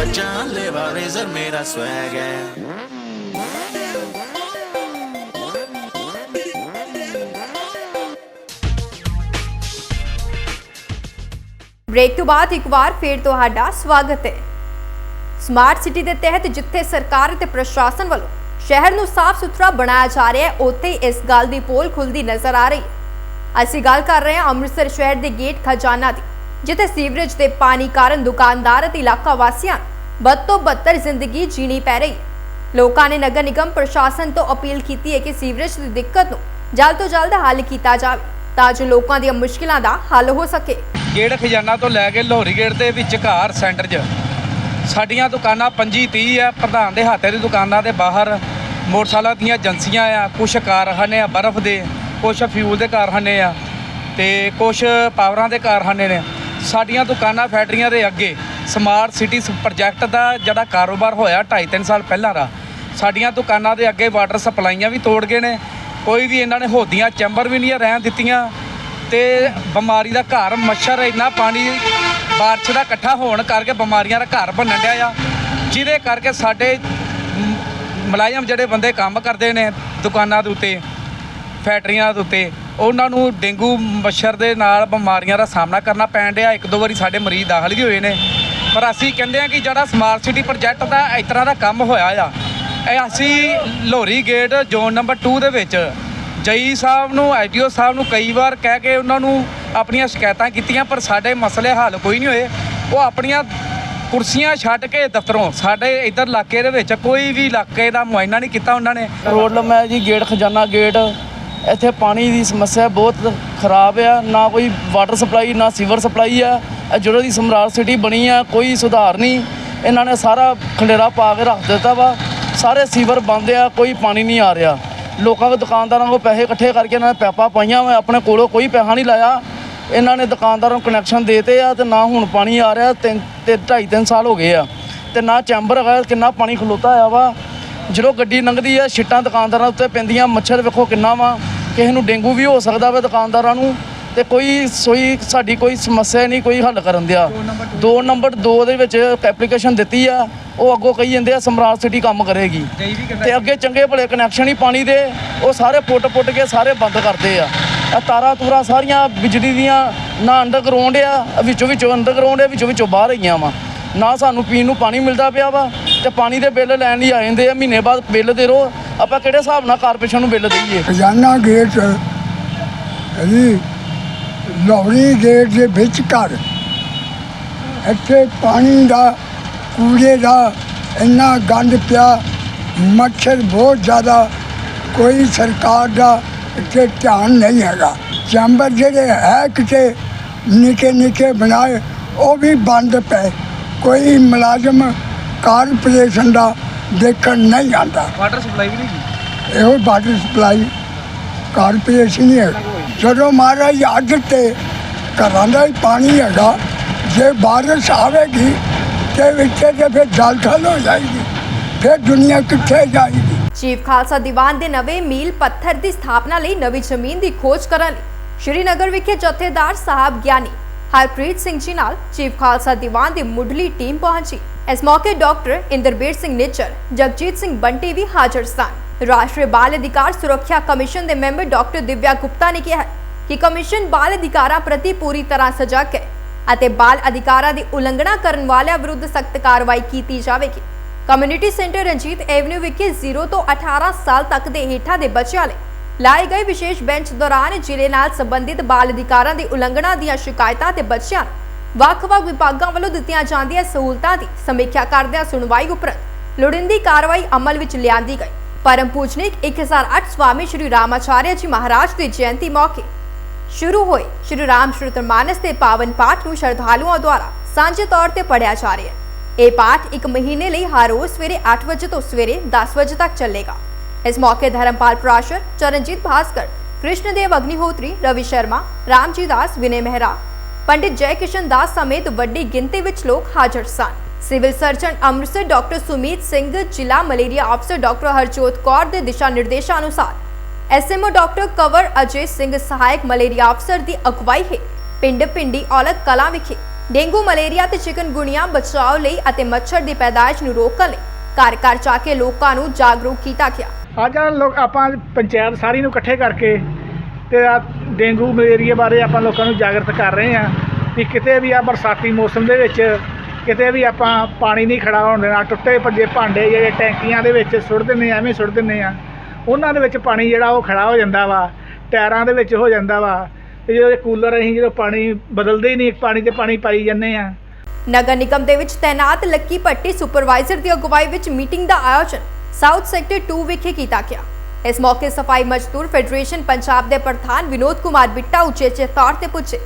जान ले बा जान ले बा razor मेरा swag है break ਤੋਂ ਬਾਅਦ ਇੱਕ ਵਾਰ ਫੇਰ ਤੁਹਾਡਾ ਸਵਾਗਤ ਹੈ ਸਮਾਰਟ ਸਿਟੀ ਦੇ ਤਹਿਤ ਜਿੱਥੇ ਸਰਕਾਰ ਅਤੇ ਪ੍ਰਸ਼ਾਸਨ ਵੱਲੋਂ ਸ਼ਹਿਰ ਨੂੰ ਸਾਫ਼ ਸੁਥਰਾ ਬਣਾਇਆ ਜਾ ਰਿਹਾ ਹੈ ਉੱਥੇ ਹੀ ਇਸ ਗੱਲ ਦੀ ਪੋਲ ਖੁੱਲਦੀ ਨਜ਼ਰ ਆ ਰਹੀ ਹੈ ਅਸੀਂ ਗੱਲ ਕਰ ਰਹੇ ਹਾਂ ਅੰਮ੍ਰਿਤਸਰ ਸ਼ਹਿਰ ਦੇ ਗੇਟ ਖਜ਼ਾਨਾ ਦੀ ਜਿੱਥੇ ਸੀਵਰੇਜ ਦੇ ਪਾਣੀ ਕਾਰਨ ਦੁਕਾਨਦਾਰ ਅਤੇ ਇਲਾਕਾ ਵਾਸੀਆਂ ਨੂੰ ਬਦ ਤੋਂ ਬੱਤਰ ਜ਼ਿੰਦਗੀ ਜੀਣੀ ਪੈ ਰਹੀ। ਹੈ ਲੋਕਾਂ ਨੇ ਨਗਰ ਨਿਗਮ ਪ੍ਰਸ਼ਾਸਨ ਤੋਂ ਅਪੀਲ ਕੀਤੀ ਹੈ ਕਿ ਸੀਵਰੇਜ ਦੀ ਦਿੱਕਤ ਨੂੰ ਜਲਦ ਤੋਂ ਜਲਦ ਹੱਲ ਕੀਤਾ ਜਾਵੇ, ਤਾਂ ਜੋ ਲੋਕਾਂ ਦੀਆਂ ਮੁਸ਼ਕਿਲਾਂ ਦਾ ਹੱਲ ਹੋ ਸਕੇ। ਗੇਟ ਖਜ਼ਾਨਾ ਤੋਂ ਲੈ ਕੇ ਲੋਹਰੀ ਗੇਟ ਦੇ ਵਿਚਕਾਰ ਸੈਂਟਰ 'ਚ। ਸਾਡੀਆਂ ਦੁਕਾਨਾਂ 25 30 ਆ, ਪ੍ਰਧਾਨ ਦੇ ਹੱਥੇ ਦੀ ਦੁਕਾਨਾਂ ਦੇ ਬਾਹਰ ਮੋਟਰਸਾਈਕਲਾਂ ਦੀਆਂ ਏਜੰਸੀਆਂ ਆ, ਕੁਛ ਕਾਰਖਾਨੇ ਆ, ਬਰਫ਼ ਦੇ, ਕੁਛ ਫਿਊਲ ਦੇ ਕਾਰਖਾਨੇ ਆ, ਤੇ ਕੁਛ ਪਾਵਰਾਂ ਦੇ ਕਾਰਖਾਨੇ ਨੇ। ਸਾਡੀਆਂ ਦੁਕਾਨਾਂ ਫੈਕਟਰੀਆਂ ਦੇ ਅੱਗੇ ਸਮਾਰਟ ਸਿਟੀ ਪ੍ਰੋਜੈਕਟ ਦਾ ਜਿਹੜਾ ਕਾਰੋਬਾਰ ਹੋਇਆ 2.5 3 ਸਾਲ ਪਹਿਲਾਂ ਦਾ, ਸਾਡੀਆਂ ਦੁਕਾਨਾਂ ਦੇ ਅੱਗੇ ਵਾਟਰ ਸਪਲਾਈਆਂ ਵੀ ਤੋੜ ਗਏ ਨੇ, ਕੋਈ ਵੀ ਇਹਨਾਂ ਨੇ ਹੋਦੀਆਂ ਚੈਂਬਰ ਵੀ ਨਹੀਂ ਰਹਿਣ ਦਿੱਤੀਆਂ ਤੇ ਬਿਮਾਰੀ ਦਾ ਘਰ ਮੱਛਰ ਇੰਨਾ ਪਾਣੀ ਬਾਰਿਸ਼ ਦਾ ਇਕੱਠਾ ਹੋਣ ਕਰਕੇ ਬਿਮਾਰੀਆਂ ਦਾ ਘਰ ਬਣਨ ਡਿਆ ਆ, ਜਿਹਦੇ ਕਰਕੇ ਸਾਡੇ ਮ- ਮੁਲਾਜ਼ਮ ਜਿਹੜੇ ਬੰਦੇ ਕੰਮ ਕਰਦੇ ਨੇ ਦੁਕਾਨਾਂ ਦੇ ਉੱਤੇ, ਫੈਕਟਰੀਆਂ ਦੇ ਉੱਤੇ ਉਹਨਾਂ ਨੂੰ ਡੇਂਗੂ ਮੱਛਰ ਦੇ ਨਾਲ ਬਿਮਾਰੀਆਂ ਦਾ ਸਾਹਮਣਾ ਕਰਨਾ ਪੈਣ ਡਿਆ। ਇੱਕ ਦੋ ਵਾਰੀ ਸਾਡੇ ਮਰੀਜ਼ ਦਾਖਲ ਵੀ ਹੋਏ ਨੇ। ਪਰ ਅਸੀਂ ਕਹਿੰਦੇ ਆ ਕਿ ਜਿਹੜਾ ਸਮਾਰਟ ਸਿਟੀ ਪ੍ਰੋਜੈਕਟ ਦਾ ਇਸ ਤਰ੍ਹਾਂ ਦਾ ਕੰਮ ਹੋਇਆ ਆ, ਇਹ ਅਸੀਂ ਲੋਹਰੀ ਗੇਟ ਜ਼ੋਨ ਨੰਬਰ 2 ਦੇ ਵਿੱਚ ਜਈ ਸਾਹਿਬ ਨੂੰ ਆਈਟੀਓ ਸਾਹਿਬ ਨੂੰ ਕਈ ਵਾਰ ਕਹਿ ਕੇ ਉਹਨਾਂ ਨੂੰ ਆਪਣੀਆਂ ਸ਼ਿਕਾਇਤਾਂ ਕੀਤੀਆਂ, ਪਰ ਸਾਡੇ ਮਸਲੇ ਹੱਲ ਕੋਈ ਨਹੀਂ ਹੋਏ। ਉਹ ਆਪਣੀਆਂ ਕੁਰਸੀਆਂ ਛੱਡ ਕੇ ਦਫ਼ਤਰੋਂ ਸਾਡੇ ਇਧਰ ਇਲਾਕੇ ਦੇ ਵਿੱਚ ਕੋਈ ਵੀ ਇਲਾਕੇ ਦਾ ਮੁਆਇਨਾ ਨਹੀਂ ਕੀਤਾ ਉਹਨਾਂ ਨੇ। ਰੋਡ ਲੰਮਾ ਹੈ ਜੀ, ਗੇਟ, ਖਜ਼ਾਨਾ ਗੇਟ। ਇੱਥੇ ਪਾਣੀ ਦੀ ਸਮੱਸਿਆ ਬਹੁਤ ਖਰਾਬ ਆ, ਨਾ ਕੋਈ ਵਾਟਰ ਸਪਲਾਈ ਨਾ ਸੀਵਰ ਸਪਲਾਈ ਆ। ਇਹ ਜਦੋਂ ਦੀ ਸਮਰਾਟ ਸਿਟੀ ਬਣੀ ਆ, ਕੋਈ ਸੁਧਾਰ ਨਹੀਂ। ਇਹਨਾਂ ਨੇ ਸਾਰਾ ਖੰਡੇਰਾ ਪਾ ਕੇ ਰੱਖ ਦਿੱਤਾ ਵਾ। ਸਾਰੇ ਸੀਵਰ ਬੰਦ ਆ, ਕੋਈ ਪਾਣੀ ਨਹੀਂ ਆ ਰਿਹਾ। ਲੋਕਾਂ ਦੇ ਦੁਕਾਨਦਾਰਾਂ ਕੋਲ ਪੈਸੇ ਇਕੱਠੇ ਕਰਕੇ ਇਹਨਾਂ ਨੇ ਪੈਪਾਂ ਪਾਈਆਂ ਵਾ, ਆਪਣੇ ਕੋਲੋਂ ਕੋਈ ਪੈਸਾ ਨਹੀਂ ਲਾਇਆ। ਇਹਨਾਂ ਨੇ ਦੁਕਾਨਦਾਰਾਂ ਨੂੰ ਕਨੈਕਸ਼ਨ ਦੇਤੇ ਆ ਤੇ ਨਾ ਹੁਣ ਪਾਣੀ ਆ ਰਿਹਾ, ਤਿੰਨ ਤੇ ਢਾਈ ਤਿੰਨ ਸਾਲ ਹੋ ਗਏ ਆ। ਤੇ ਨਾ ਚੈਂਬਰ ਹੈਗਾ ਕਿੰਨਾ ਪਾਣੀ ਖਲੋਤਾ ਆ ਵਾ। ਜਦੋਂ ਗੱਡੀ ਲੰਘਦੀ ਆ ਛਿੱਟਾਂ ਦੁਕਾਨਦਾਰਾਂ ਉੱਤੇ ਪੈਂਦੀਆਂ, ਮੱਛਰ ਵੇਖੋ ਕਿੰਨਾ ਵਾ। ਕਿਸੇ ਨੂੰ ਡੇਂਗੂ ਵੀ ਹੋ ਸਕਦਾ ਵਾ ਦੁਕਾਨਦਾਰਾਂ ਨੂੰ ਤੇ ਕੋਈ ਸੋਈ ਸਾਡੀ ਕੋਈ ਸਮੱਸਿਆ ਨਹੀਂ ਕੋਈ ਹੱਲ ਕਰਨ ਦਿਆ। ਦੋ ਨੰਬਰ 2 ਦੇ ਵਿੱਚ ਐਪਲੀਕੇਸ਼ਨ ਦਿੱਤੀ ਆ ਉਹ ਅੱਗੋਂ ਕਹੀ ਜਾਂਦੇ ਆ ਸਮਰਾਟ ਸਿਟੀ ਕੰਮ ਕਰੇਗੀ। ਤੇ ਅੱਗੇ ਚੰਗੇ ਭਲੇ ਕਨੈਕਸ਼ਨ ਹੀ ਪਾਣੀ ਦੇ ਉਹ ਸਾਰੇ ਪੁੱਟ ਪੁੱਟ ਕੇ ਸਾਰੇ ਬੰਦ ਕਰਦੇ ਆ। ਇਹ ਤਾਰਾਂ ਤੂਰਾਂ ਸਾਰੀਆਂ ਬਿਜਲੀ ਦੀਆਂ ਨਾ ਅੰਡਰਗਰਾਉਂਡ ਆ ਵਿੱਚੋਂ ਵਿੱਚੋਂ ਅੰਡਰਗਰਾਉਂਡ ਆ ਵਿੱਚੋਂ ਵਿੱਚੋਂ ਬਾਹਰ ਆਈਆਂ ਵਾ। ਨਾ ਸਾਨੂੰ ਪੀਣ ਨੂੰ ਪਾਣੀ ਮਿਲਦਾ ਪਿਆ ਵਾ ਤੇ ਪਾਣੀ ਦੇ ਬਿੱਲ ਲੈਣ ਲਈ ਆ ਜਾਂਦੇ ਆ, ਮਹੀਨੇ ਬਾਅਦ ਬਿੱਲ ਦੇ ਰੋ। ਆਪਾਂ ਕਿਹੜੇ ਹਿਸਾਬ ਨਾਲ ਕਾਰਪੋਰੇਸ਼ਨ ਨੂੰ ਬਿੱਲ ਦੇਈਏ? ਖਜ਼ਾਨਾ ਗੇਟ ਜੀ ਲੋਹੜੀ ਗੇਟ ਦੇ ਵਿੱਚ ਘਰ। ਇੱਥੇ ਪਾਣੀ ਦਾ, ਕੂੜੇ ਦਾ ਇੰਨਾ ਗੰਦ ਪਿਆ, ਮੱਛਰ ਬਹੁਤ ਜ਼ਿਆਦਾ। ਕੋਈ ਸਰਕਾਰ ਦਾ ਇੱਥੇ ਧਿਆਨ ਨਹੀਂ ਹੈਗਾ। ਚੈਂਬਰ ਜਿਹੜੇ ਹੈ ਕਿਤੇ ਨਿੱਕੇ ਨਿੱਕੇ ਬਣਾਏ, ਉਹ ਵੀ ਬੰਦ ਪਏ। ਕੋਈ ਮੁਲਾਜ਼ਮ ਕਾਰਪੋਰੇਸ਼ਨ ਦਾ ਦੇਖਣ ਨਹੀਂ ਆਉਂਦਾ। ਵਾਟਰ ਸਪਲਾਈ ਵੀ ਨਹੀਂ ਇਹੋ ਵਾਟਰ ਸਪਲਾਈ ਕਾਰਪੋਰੇਸ਼ਨ ਹੀ ਹੈ। ਜਦੋਂ ਮਹਾਰਾਜ ਅੱਧ ਤੇ ਘਰਾਂ ਦਾ ਹੀ ਪਾਣੀ ਹੈਗਾ ਜੇ ਬਾਰਿਸ਼ ਆਵੇਗੀ ਤੇ ਵਿੱਚ ਤੇ ਫਿਰ ਜਲ ਥਲ ਹੋ ਜਾਏਗੀ ਫਿਰ ਦੁਨੀਆ ਕਿੱਥੇ ਜਾਏਗੀ? ਚੀਫ ਖਾਲਸਾ ਦੀਵਾਨ ਦੇ ਨਵੇਂ ਮੀਲ ਪੱਥਰ ਦੀ ਸਥਾਪਨਾ ਲਈ ਨਵੀਂ ਜ਼ਮੀਨ ਦੀ ਖੋਜ ਕਰਨ ਲਈ ਸ਼੍ਰੀਨਗਰ ਵਿਖੇ ਜਥੇਦਾਰ ਸਾਹਿਬ ਗਿਆਨੀ ਹਰਪ੍ਰੀਤ ਸਿੰਘ ਜੀ ਨਾਲ ਚੀਫ ਖਾਲਸਾ ਦੀਵਾਨ ਦੀ ਮੁੱਢਲੀ ਟੀਮ ਪਹੁੰਚੀ। ਇਸ ਮੌਕੇ ਡਾਕਟਰ ਇੰਦਰਬੀਰ ਸਿੰਘ ਨਿੱਜਰ ਜਗਜੀਤ ਸਿੰਘ ਬੰਟੀ ਵੀ ਹਾਜ਼ਰ ਸਨ। ਰਾਸ਼ਟਰੀ ਬਾਲ ਅਧਿਕਾਰ ਸੁਰੱਖਿਆ ਕਮਿਸ਼ਨ ਦੇ ਮੈਂਬਰ ਡਾਕਟਰ ਦਿਵਿਆ ਗੁਪਤਾ ਨੇ ਕਿਹਾ ਕਿ ਕਮਿਸ਼ਨ ਬਾਲ ਅਧਿਕਾਰਾਂ ਪ੍ਰਤੀ ਪੂਰੀ ਤਰ੍ਹਾਂ ਸਜਗ ਹੈ ਅਤੇ ਬਾਲ ਅਧਿਕਾਰਾਂ ਦੀ ਉਲੰਘਣਾ ਕਰਨ ਵਾਲਿਆਂ ਵਿਰੁੱਧ ਸਖਤ ਕਾਰਵਾਈ ਕੀਤੀ ਜਾਵੇਗੀ। ਕਮਿਊਨਿਟੀ ਸੈਂਟਰ ਰਣਜੀਤ ਐਵਨਿਊ ਵਿਖੇ 0 ਤੋਂ 18 ਸਾਲ ਤੱਕ ਦੇ ਹੇਠਾਂ ਦੇ ਬੱਚਿਆਂ ਲਈ ਲਾਏ ਗਏ ਵਿਸ਼ੇਸ਼ ਬੈਂਚ ਦੌਰਾਨ ਜ਼ਿਲ੍ਹੇ ਨਾਲ ਸੰਬੰਧਿਤ ਬਾਲ ਅਧਿਕਾਰਾਂ ਦੀ ਉਲੰਘਣਾ ਦੀਆਂ ਸ਼ਿਕਾਇਤਾਂ ਤੇ ਬੱਚਿਆਂ ਨੂੰ ਵੱਖ-ਵੱਖ ਵਿਭਾਗਾਂ ਵੱਲੋਂ ਦਿੱਤੀਆਂ ਜਾਂਦੀਆਂ ਸਹੂਲਤਾਂ ਦੀ ਸਮੀਖਿਆ ਕਰਦਿਆਂ ਸੁਣਵਾਈ ਉਪਰੰਤ ਲੋੜੀਂਦੀ ਕਾਰਵਾਈ ਅਮਲ ਵਿੱਚ ਲਿਆਂਦੀ ਗਈ। ਪਰਮ ਪੂਜਨੀਕ 1008 ਸਵਾਮੀ ਸ਼੍ਰੀ ਰਾਮਾਚਾਰਿਆ ਜੀ ਮਹਾਰਾਜ ਦੀ ਜਯੰਤੀ ਮੌਕੇ ਸ਼ੁਰੂ ਹੋਏ। ਸ਼੍ਰੀ ਰਾਮ ਮਾਨਸ ਦੇ ਪਾਵਨ ਪਾਠ ਨੂੰ ਸ਼ਰਧਾਲੂਆਂ ਦੁਆਰਾ ਸਾਂਝੇ ਤੌਰ ਤੇ ਪੜਿਆ ਜਾ ਰਿਹਾ ਹੈ। ਇਹ ਪਾਠ ਇੱਕ ਮਹੀਨੇ ਲਈ ਹਰ ਰੋਜ਼ ਸਵੇਰੇ 8 ਵਜੇ ਤੋਂ ਸਵੇਰੇ 10 ਵਜੇ ਤੱਕ ਚੱਲੇਗਾ। ਇਸ ਮੌਕੇ ਧਰਮਪਾਲ ਪ੍ਰਾਸ਼ਰ, ਚਰਨਜੀਤ ਭਾਸਕਰ ਕ੍ਰਿਸ਼ਨ ਦੇਵ ਅਗਨੀਹੋਤਰੀ, ਰਵੀ ਸ਼ਰਮਾ, ਰਾਮਜੀ ਦਾਸ, ਵਿਨੇ ਮਹਿਰਾ ਪੰਡਿਤ ਜੈ ਕਿਸ਼ਨ ਦਾਸ ਸਮੇਤ ਵੱਡੀ ਗਿਣਤੀ ਵਿੱਚ ਲੋਕ ਹਾਜ਼ਰ ਸਨ। Civil surgeon Amritsar doctor Sumeet Singh, ਜ਼ਿਲ੍ਹਾ ਮਲੇਰੀਆ ਅਫਸਰ ਡਾਕਟਰ ਹਰਜੋਤ ਕੌਰ ਦੇ ਦਿਸ਼ਾ ਨਿਰਦੇਸ਼ਾਂ ਅਨੁਸਾਰ ਐਸਐਮਓ ਡਾਕਟਰ ਕਵਰ ਅਜੇ ਸਿੰਘ ਸਹਾਇਕ ਮਲੇਰੀਆ ਅਫਸਰ ਦੀ ਅਗਵਾਈ ਹੇਠ ਪਿੰਡ ਪਿੰਡੀ ਔਲਖ ਕਲਾਂ ਵਿਖੇ ਡੇਂਗੂ ਮਲੇਰੀਆ ਤੇ ਚਿਕਨਗੁਣੀਆ ਬਚਾਓ ਲਈ ਅਤੇ ਮੱਛਰ ਦੀ ਪੈਦਾਇਸ਼ ਨੂੰ ਰੋਕਣ ਲਈ ਘਰ ਘਰ ਜਾ ਕੇ ਲੋਕਾਂ ਨੂੰ ਜਾਗਰੂਕ ਕੀਤਾ ਗਿਆ। ਅੱਜ ਲੋਕ ਆਪਾਂ ਪੰਚਾਇਤ ਸਾਰੀ ਨੂੰ ਇਕੱਠੇ ਕਰਕੇ ਤੇ ਆ ਡੇਂਗੂ ਮਲੇਰੀਆ ਬਾਰੇ ਆਪਾਂ ਲੋਕਾਂ ਨੂੰ ਜਾਗਰਤ ਕਰ ਰਹੇ ਹਾਂ ਕਿ ਕਿਤੇ ਵੀ ਆ ਬਰਸਾਤੀ ਮੌਸਮ ਦੇ ਵਿੱਚ ਕਿਤੇ ਵੀ ਆਪਾਂ ਪਾਣੀ ਨਹੀਂ ਖੜਾ ਹੋਣ ਦੇਣਾ, ਟੁੱਟੇ ਭੱਜੇ ਭਾਂਡੇ ਜਿਹੜੇ ਟੈਂਕੀਆਂ ਦੇ ਵਿੱਚ ਸੁੱਟ ਦਿੰਦੇ ਆ ਐਵੇਂ ਸੁੱਟ ਦਿੰਦੇ ਆ ਉਹਨਾਂ ਦੇ ਵਿੱਚ ਪਾਣੀ ਜਿਹੜਾ ਉਹ ਖੜਾ ਹੋ ਜਾਂਦਾ ਵਾ, ਟਾਇਰਾਂ ਦੇ ਵਿੱਚ ਹੋ ਜਾਂਦਾ ਵਾ। ਤੇ ਜਦੋਂ ਕੂਲਰ ਅਸੀਂ ਜਦੋਂ ਪਾਣੀ ਬਦਲਦੇ ਹੀ ਨਹੀਂ, ਪਾਣੀ ਤੇ ਪਾਣੀ ਪਾਈ ਜਾਂਦੇ ਆ ਨਗਰ ਨਿਗਮ ਦੇ ਵਿੱਚ ਤੈਨਾਤ ਲੱਕੀ ਭੱਟੀ ਸੁਪਰਵਾਈਜ਼ਰ ਦੀ ਅਗਵਾਈ ਵਿੱਚ ਮੀਟਿੰਗ ਦਾ ਆਯੋਜਨ ਸਾਊਥ ਸੈਕਟਰ 2 ਵਿਖੇ ਕੀਤਾ ਗਿਆ। ਇਸ ਮੌਕੇ ਸਫ਼ਾਈ ਮਜ਼ਦੂਰ ਫੈਡਰੇਸ਼ਨ ਪੰਜਾਬ ਦੇ ਪ੍ਰਧਾਨ ਵਿਨੋਦ ਕੁਮਾਰ ਬਿੱਟਾ ਉਚੇਚੇ ਤੌਰ ਤੇ ਪੁੱਜੇ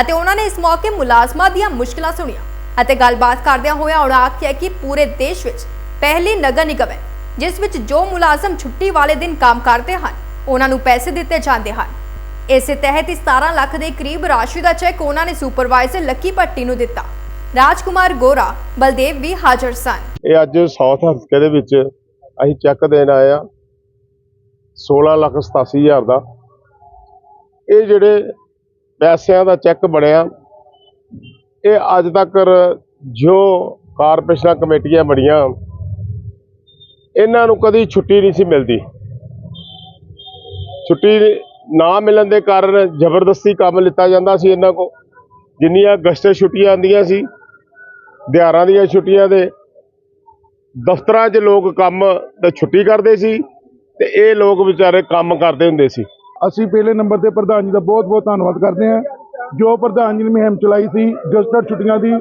ਅਤੇ ਉਹਨਾਂ ਨੇ ਇਸ ਮੌਕੇ ਮੁਲਾਜ਼ਮਾਂ ਦੀਆਂ ਮੁਸ਼ਕਲਾਂ ਸੁਣੀਆਂ ਅਤੇ ਗੱਲਬਾਤ ਕਰਦਿਆਂ ਹੋਇਆਂ ਉਹਨਾਂ ਆਖਿਆ ਕਿ ਪੂਰੇ ਦੇਸ਼ ਵਿੱਚ ਪਹਿਲੀ ਨਗਰ ਨਿਗਮ ਹੈ, ਜਿਸ ਵਿੱਚ ਜੋ ਮੁਲਾਜ਼ਮ ਛੁੱਟੀ ਵਾਲੇ ਦਿਨ ਕੰਮ ਕਰਦੇ ਹਨ, ਉਹਨਾਂ ਨੂੰ ਪੈਸੇ ਦਿੱਤੇ ਜਾਂਦੇ ਹਨ। ਇਸੇ ਤਹਿਤ ਹੀ 17 ਲੱਖ ਦੇ ਕਰੀਬ ਰਾਸ਼ੀ ਦਾ ਚੈੱਕ ਉਹਨਾਂ ਨੇ ਸੁਪਰਵਾਈਜ਼ਰ ਲੱਕੀ ਭੱਟੀ ਨੂੰ ਦਿੱਤਾ। ਰਾਜਕੁਮਾਰ ਗੋਰਾ, ਬਲਦੇਵ ਵੀ ਹਾਜ਼ਰ ਸਨ। ਇਹ ਅੱਜ ਸਾਊਥ ਹਸਕੇ ਦੇ ਵਿੱਚ ਅਸੀਂ ਚੈੱਕ ਦੇਣ ਆਏ ਆ 16 ਲੱਖ 87 ਹਜ਼ਾਰ ਦਾ। ਇਹ ਜਿਹੜੇ ਪੈਸਿਆਂ ਦਾ ਚੈੱਕ ਬਣਿਆ, ਇਹ ਅੱਜ ਤੱਕ ਜੋ ਕਾਰਪੋਰੇਸ਼ਨਾਂ ਕਮੇਟੀਆਂ ਬਣੀਆਂ, ਇਹਨਾਂ ਨੂੰ ਕਦੀ ਛੁੱਟੀ ਨਹੀਂ ਸੀ ਮਿਲਦੀ। ਛੁੱਟੀ ਨਾ ਮਿਲਣ ਦੇ ਕਾਰਨ ਜ਼ਬਰਦਸਤੀ ਕੰਮ ਲਿੱਤਾ ਜਾਂਦਾ ਸੀ ਇਹਨਾਂ ਕੋ ਜਿੰਨੀਆਂ ਅਗਸਤ ਛੁੱਟੀਆਂ ਆਉਂਦੀਆਂ ਸੀ ਦਿਹਾਰਾਂ ਦੀਆਂ ਛੁੱਟੀਆਂ ਦੇ ਦਫ਼ਤਰਾਂ 'ਚ ਲੋਕ ਕੰਮ ਤੇ ਛੁੱਟੀ ਕਰਦੇ ਸੀ। ਤੇ ਇਹ ਲੋਕ ਵਿਚਾਰੇ ਕੰਮ ਕਰਦੇ ਹੁੰਦੇ ਸੀ। ਅਸੀਂ ਪਹਿਲੇ ਨੰਬਰ ਤੇ ਪ੍ਰਧਾਨ ਜੀ ਦਾ ਬਹੁਤ ਬਹੁਤ ਧੰਨਵਾਦ ਕਰਦੇ ਹਾਂ। ਜੋ ਪ੍ਰਧਾਨ ਜੀ ਨੇ ਮੁਹਿੰਮ ਚਲਾਈ ਸੀ ਜਸਟਰ ਛੁੱਟੀਆਂ ਦੀ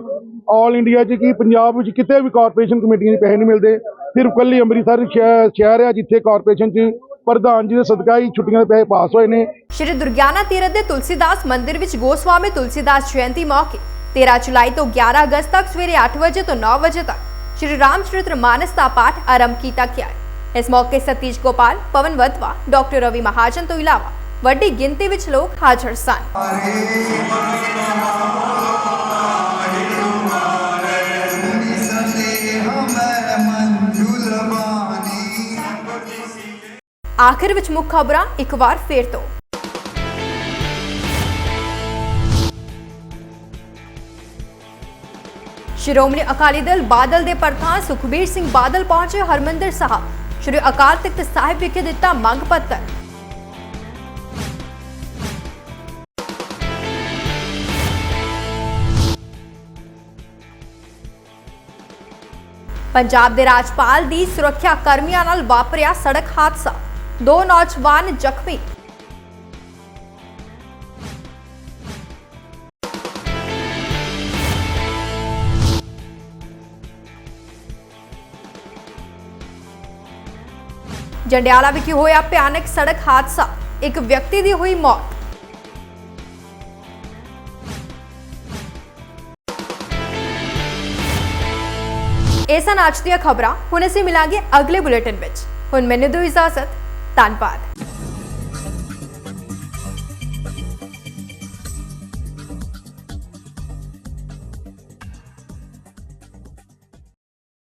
ਆਲ ਇੰਡੀਆ 'ਚ ਕੀ ਪੰਜਾਬ ਵਿੱਚ ਕਿਤੇ ਵੀ ਕਾਰਪੋਰੇਸ਼ਨ ਕਮੇਟੀਆਂ ਦੇ ਪੈਸੇ ਨਹੀਂ ਮਿਲਦੇ ਸਿਰਫ ਕੱਲੀ ਅੰਮ੍ਰਿਤਸਰ ਸ਼ਹਿ- ਸ਼ਹਿਰ ਹੈ ਜਿੱਥੇ ਕਾਰਪੋਰੇਸ਼ਨ 'ਚ ਪ੍ਰਧਾਨ ਜੀ ਦੇ ਸਦਕਾ ਹੀ ਛੁੱਟੀਆਂ ਦੇ ਪੈਸੇ ਪਾਸ ਹੋਏ ਨੇ। ਸ਼੍ਰੀ ਦੁਰਗਿਆਨਾ ਤੀਰਥ ਦੇ ਤੁਲਸੀਦਾਸ ਮੰਦਿਰ ਵਿੱਚ ਗੋਸਵਾਮੀ ਤੁਲਸੀਦਾਸ ਜਯੰਤੀ ਮੌਕੇ 13 ਜੁਲਾਈ ਤੋਂ 11 ਅਗਸਤ ਤੱਕ ਸਵੇਰੇ 8 ਵਜੇ ਤੋਂ 9 ਵਜੇ ਤੱਕ ਸ਼੍ਰੀ ਰਾਮਚਰਿਤ੍ਰ ਮਾਨਸ ਦਾ ਪਾਠ ਆਰੰਭ ਕੀਤਾ ਗਿਆ ਹੈ। ਇਸ ਮੌਕੇ ਸਤੀਸ਼ ਗੋਪਾਲ, ਪਵਨ ਵਤਵਾ ਡਾਕਟਰ ਰਵੀ ਮਹਾਜਨ ਤੋਂ ਇਲਾਵਾ ਵੱਡੀ ਗਿਣਤੀ ਵਿੱਚ ਲੋਕ ਹਾਜ਼ਰ ਸਨ। ਆਖਿਰ ਵਿੱਚ ਮੁੱਖ ਖਬਰਾਂ ਇੱਕ ਵਾਰ ਫੇਰ ਤੋਂ। ਸ਼੍ਰੋਮਣੀ ਅਕਾਲੀ ਦਲ ਬਾਦਲ ਦੇ ਪ੍ਰਧਾਨ ਸੁਖਬੀਰ ਸਿੰਘ ਬਾਦਲ ਪਹੁੰਚੇ ਹਰਮੰਦਰ ਸਾਹਿਬ। ਸ਼੍ਰੀ ਅਕਾਲ ਤਖਤ ਸਾਹਿਬ ਵਿਖੇ ਦਿੱਤਾ ਮੰਗ ਪੱਤਰ। ਪੰਜਾਬ ਦੇ ਰਾਜਪਾਲ ਦੀ ਸੁਰੱਖਿਆ ਕਰਮੀਆਂ ਨਾਲ ਵਾਪਰਿਆ ਸੜਕ ਹਾਦਸਾ। ਦੋ ਨੌਜਵਾਨ ਜ਼ਖਮੀ ਜੰਡਿਆਲਾ ਵਿਖੇ ਹੋਇਆ ਭਿਆਨਕ ਸੜਕ ਹਾਦਸਾ। ਇੱਕ ਵਿਅਕਤੀ ਦੀ ਹੋਈ ਮੌਤ। ਇਹ ਸਨ ਅੱਜ ਦੀਆਂ ਖਬਰਾਂ। ਹੁਣ ਅਸੀਂ ਮਿਲਾਂਗੇ ਅਗਲੇ ਬੁਲੇਟਿਨ ਵਿੱਚ। ਹੁਣ ਮੈਨੂੰ ਦਿਓ ਇਜਾਜ਼ਤ। ਧੰਨਵਾਦ।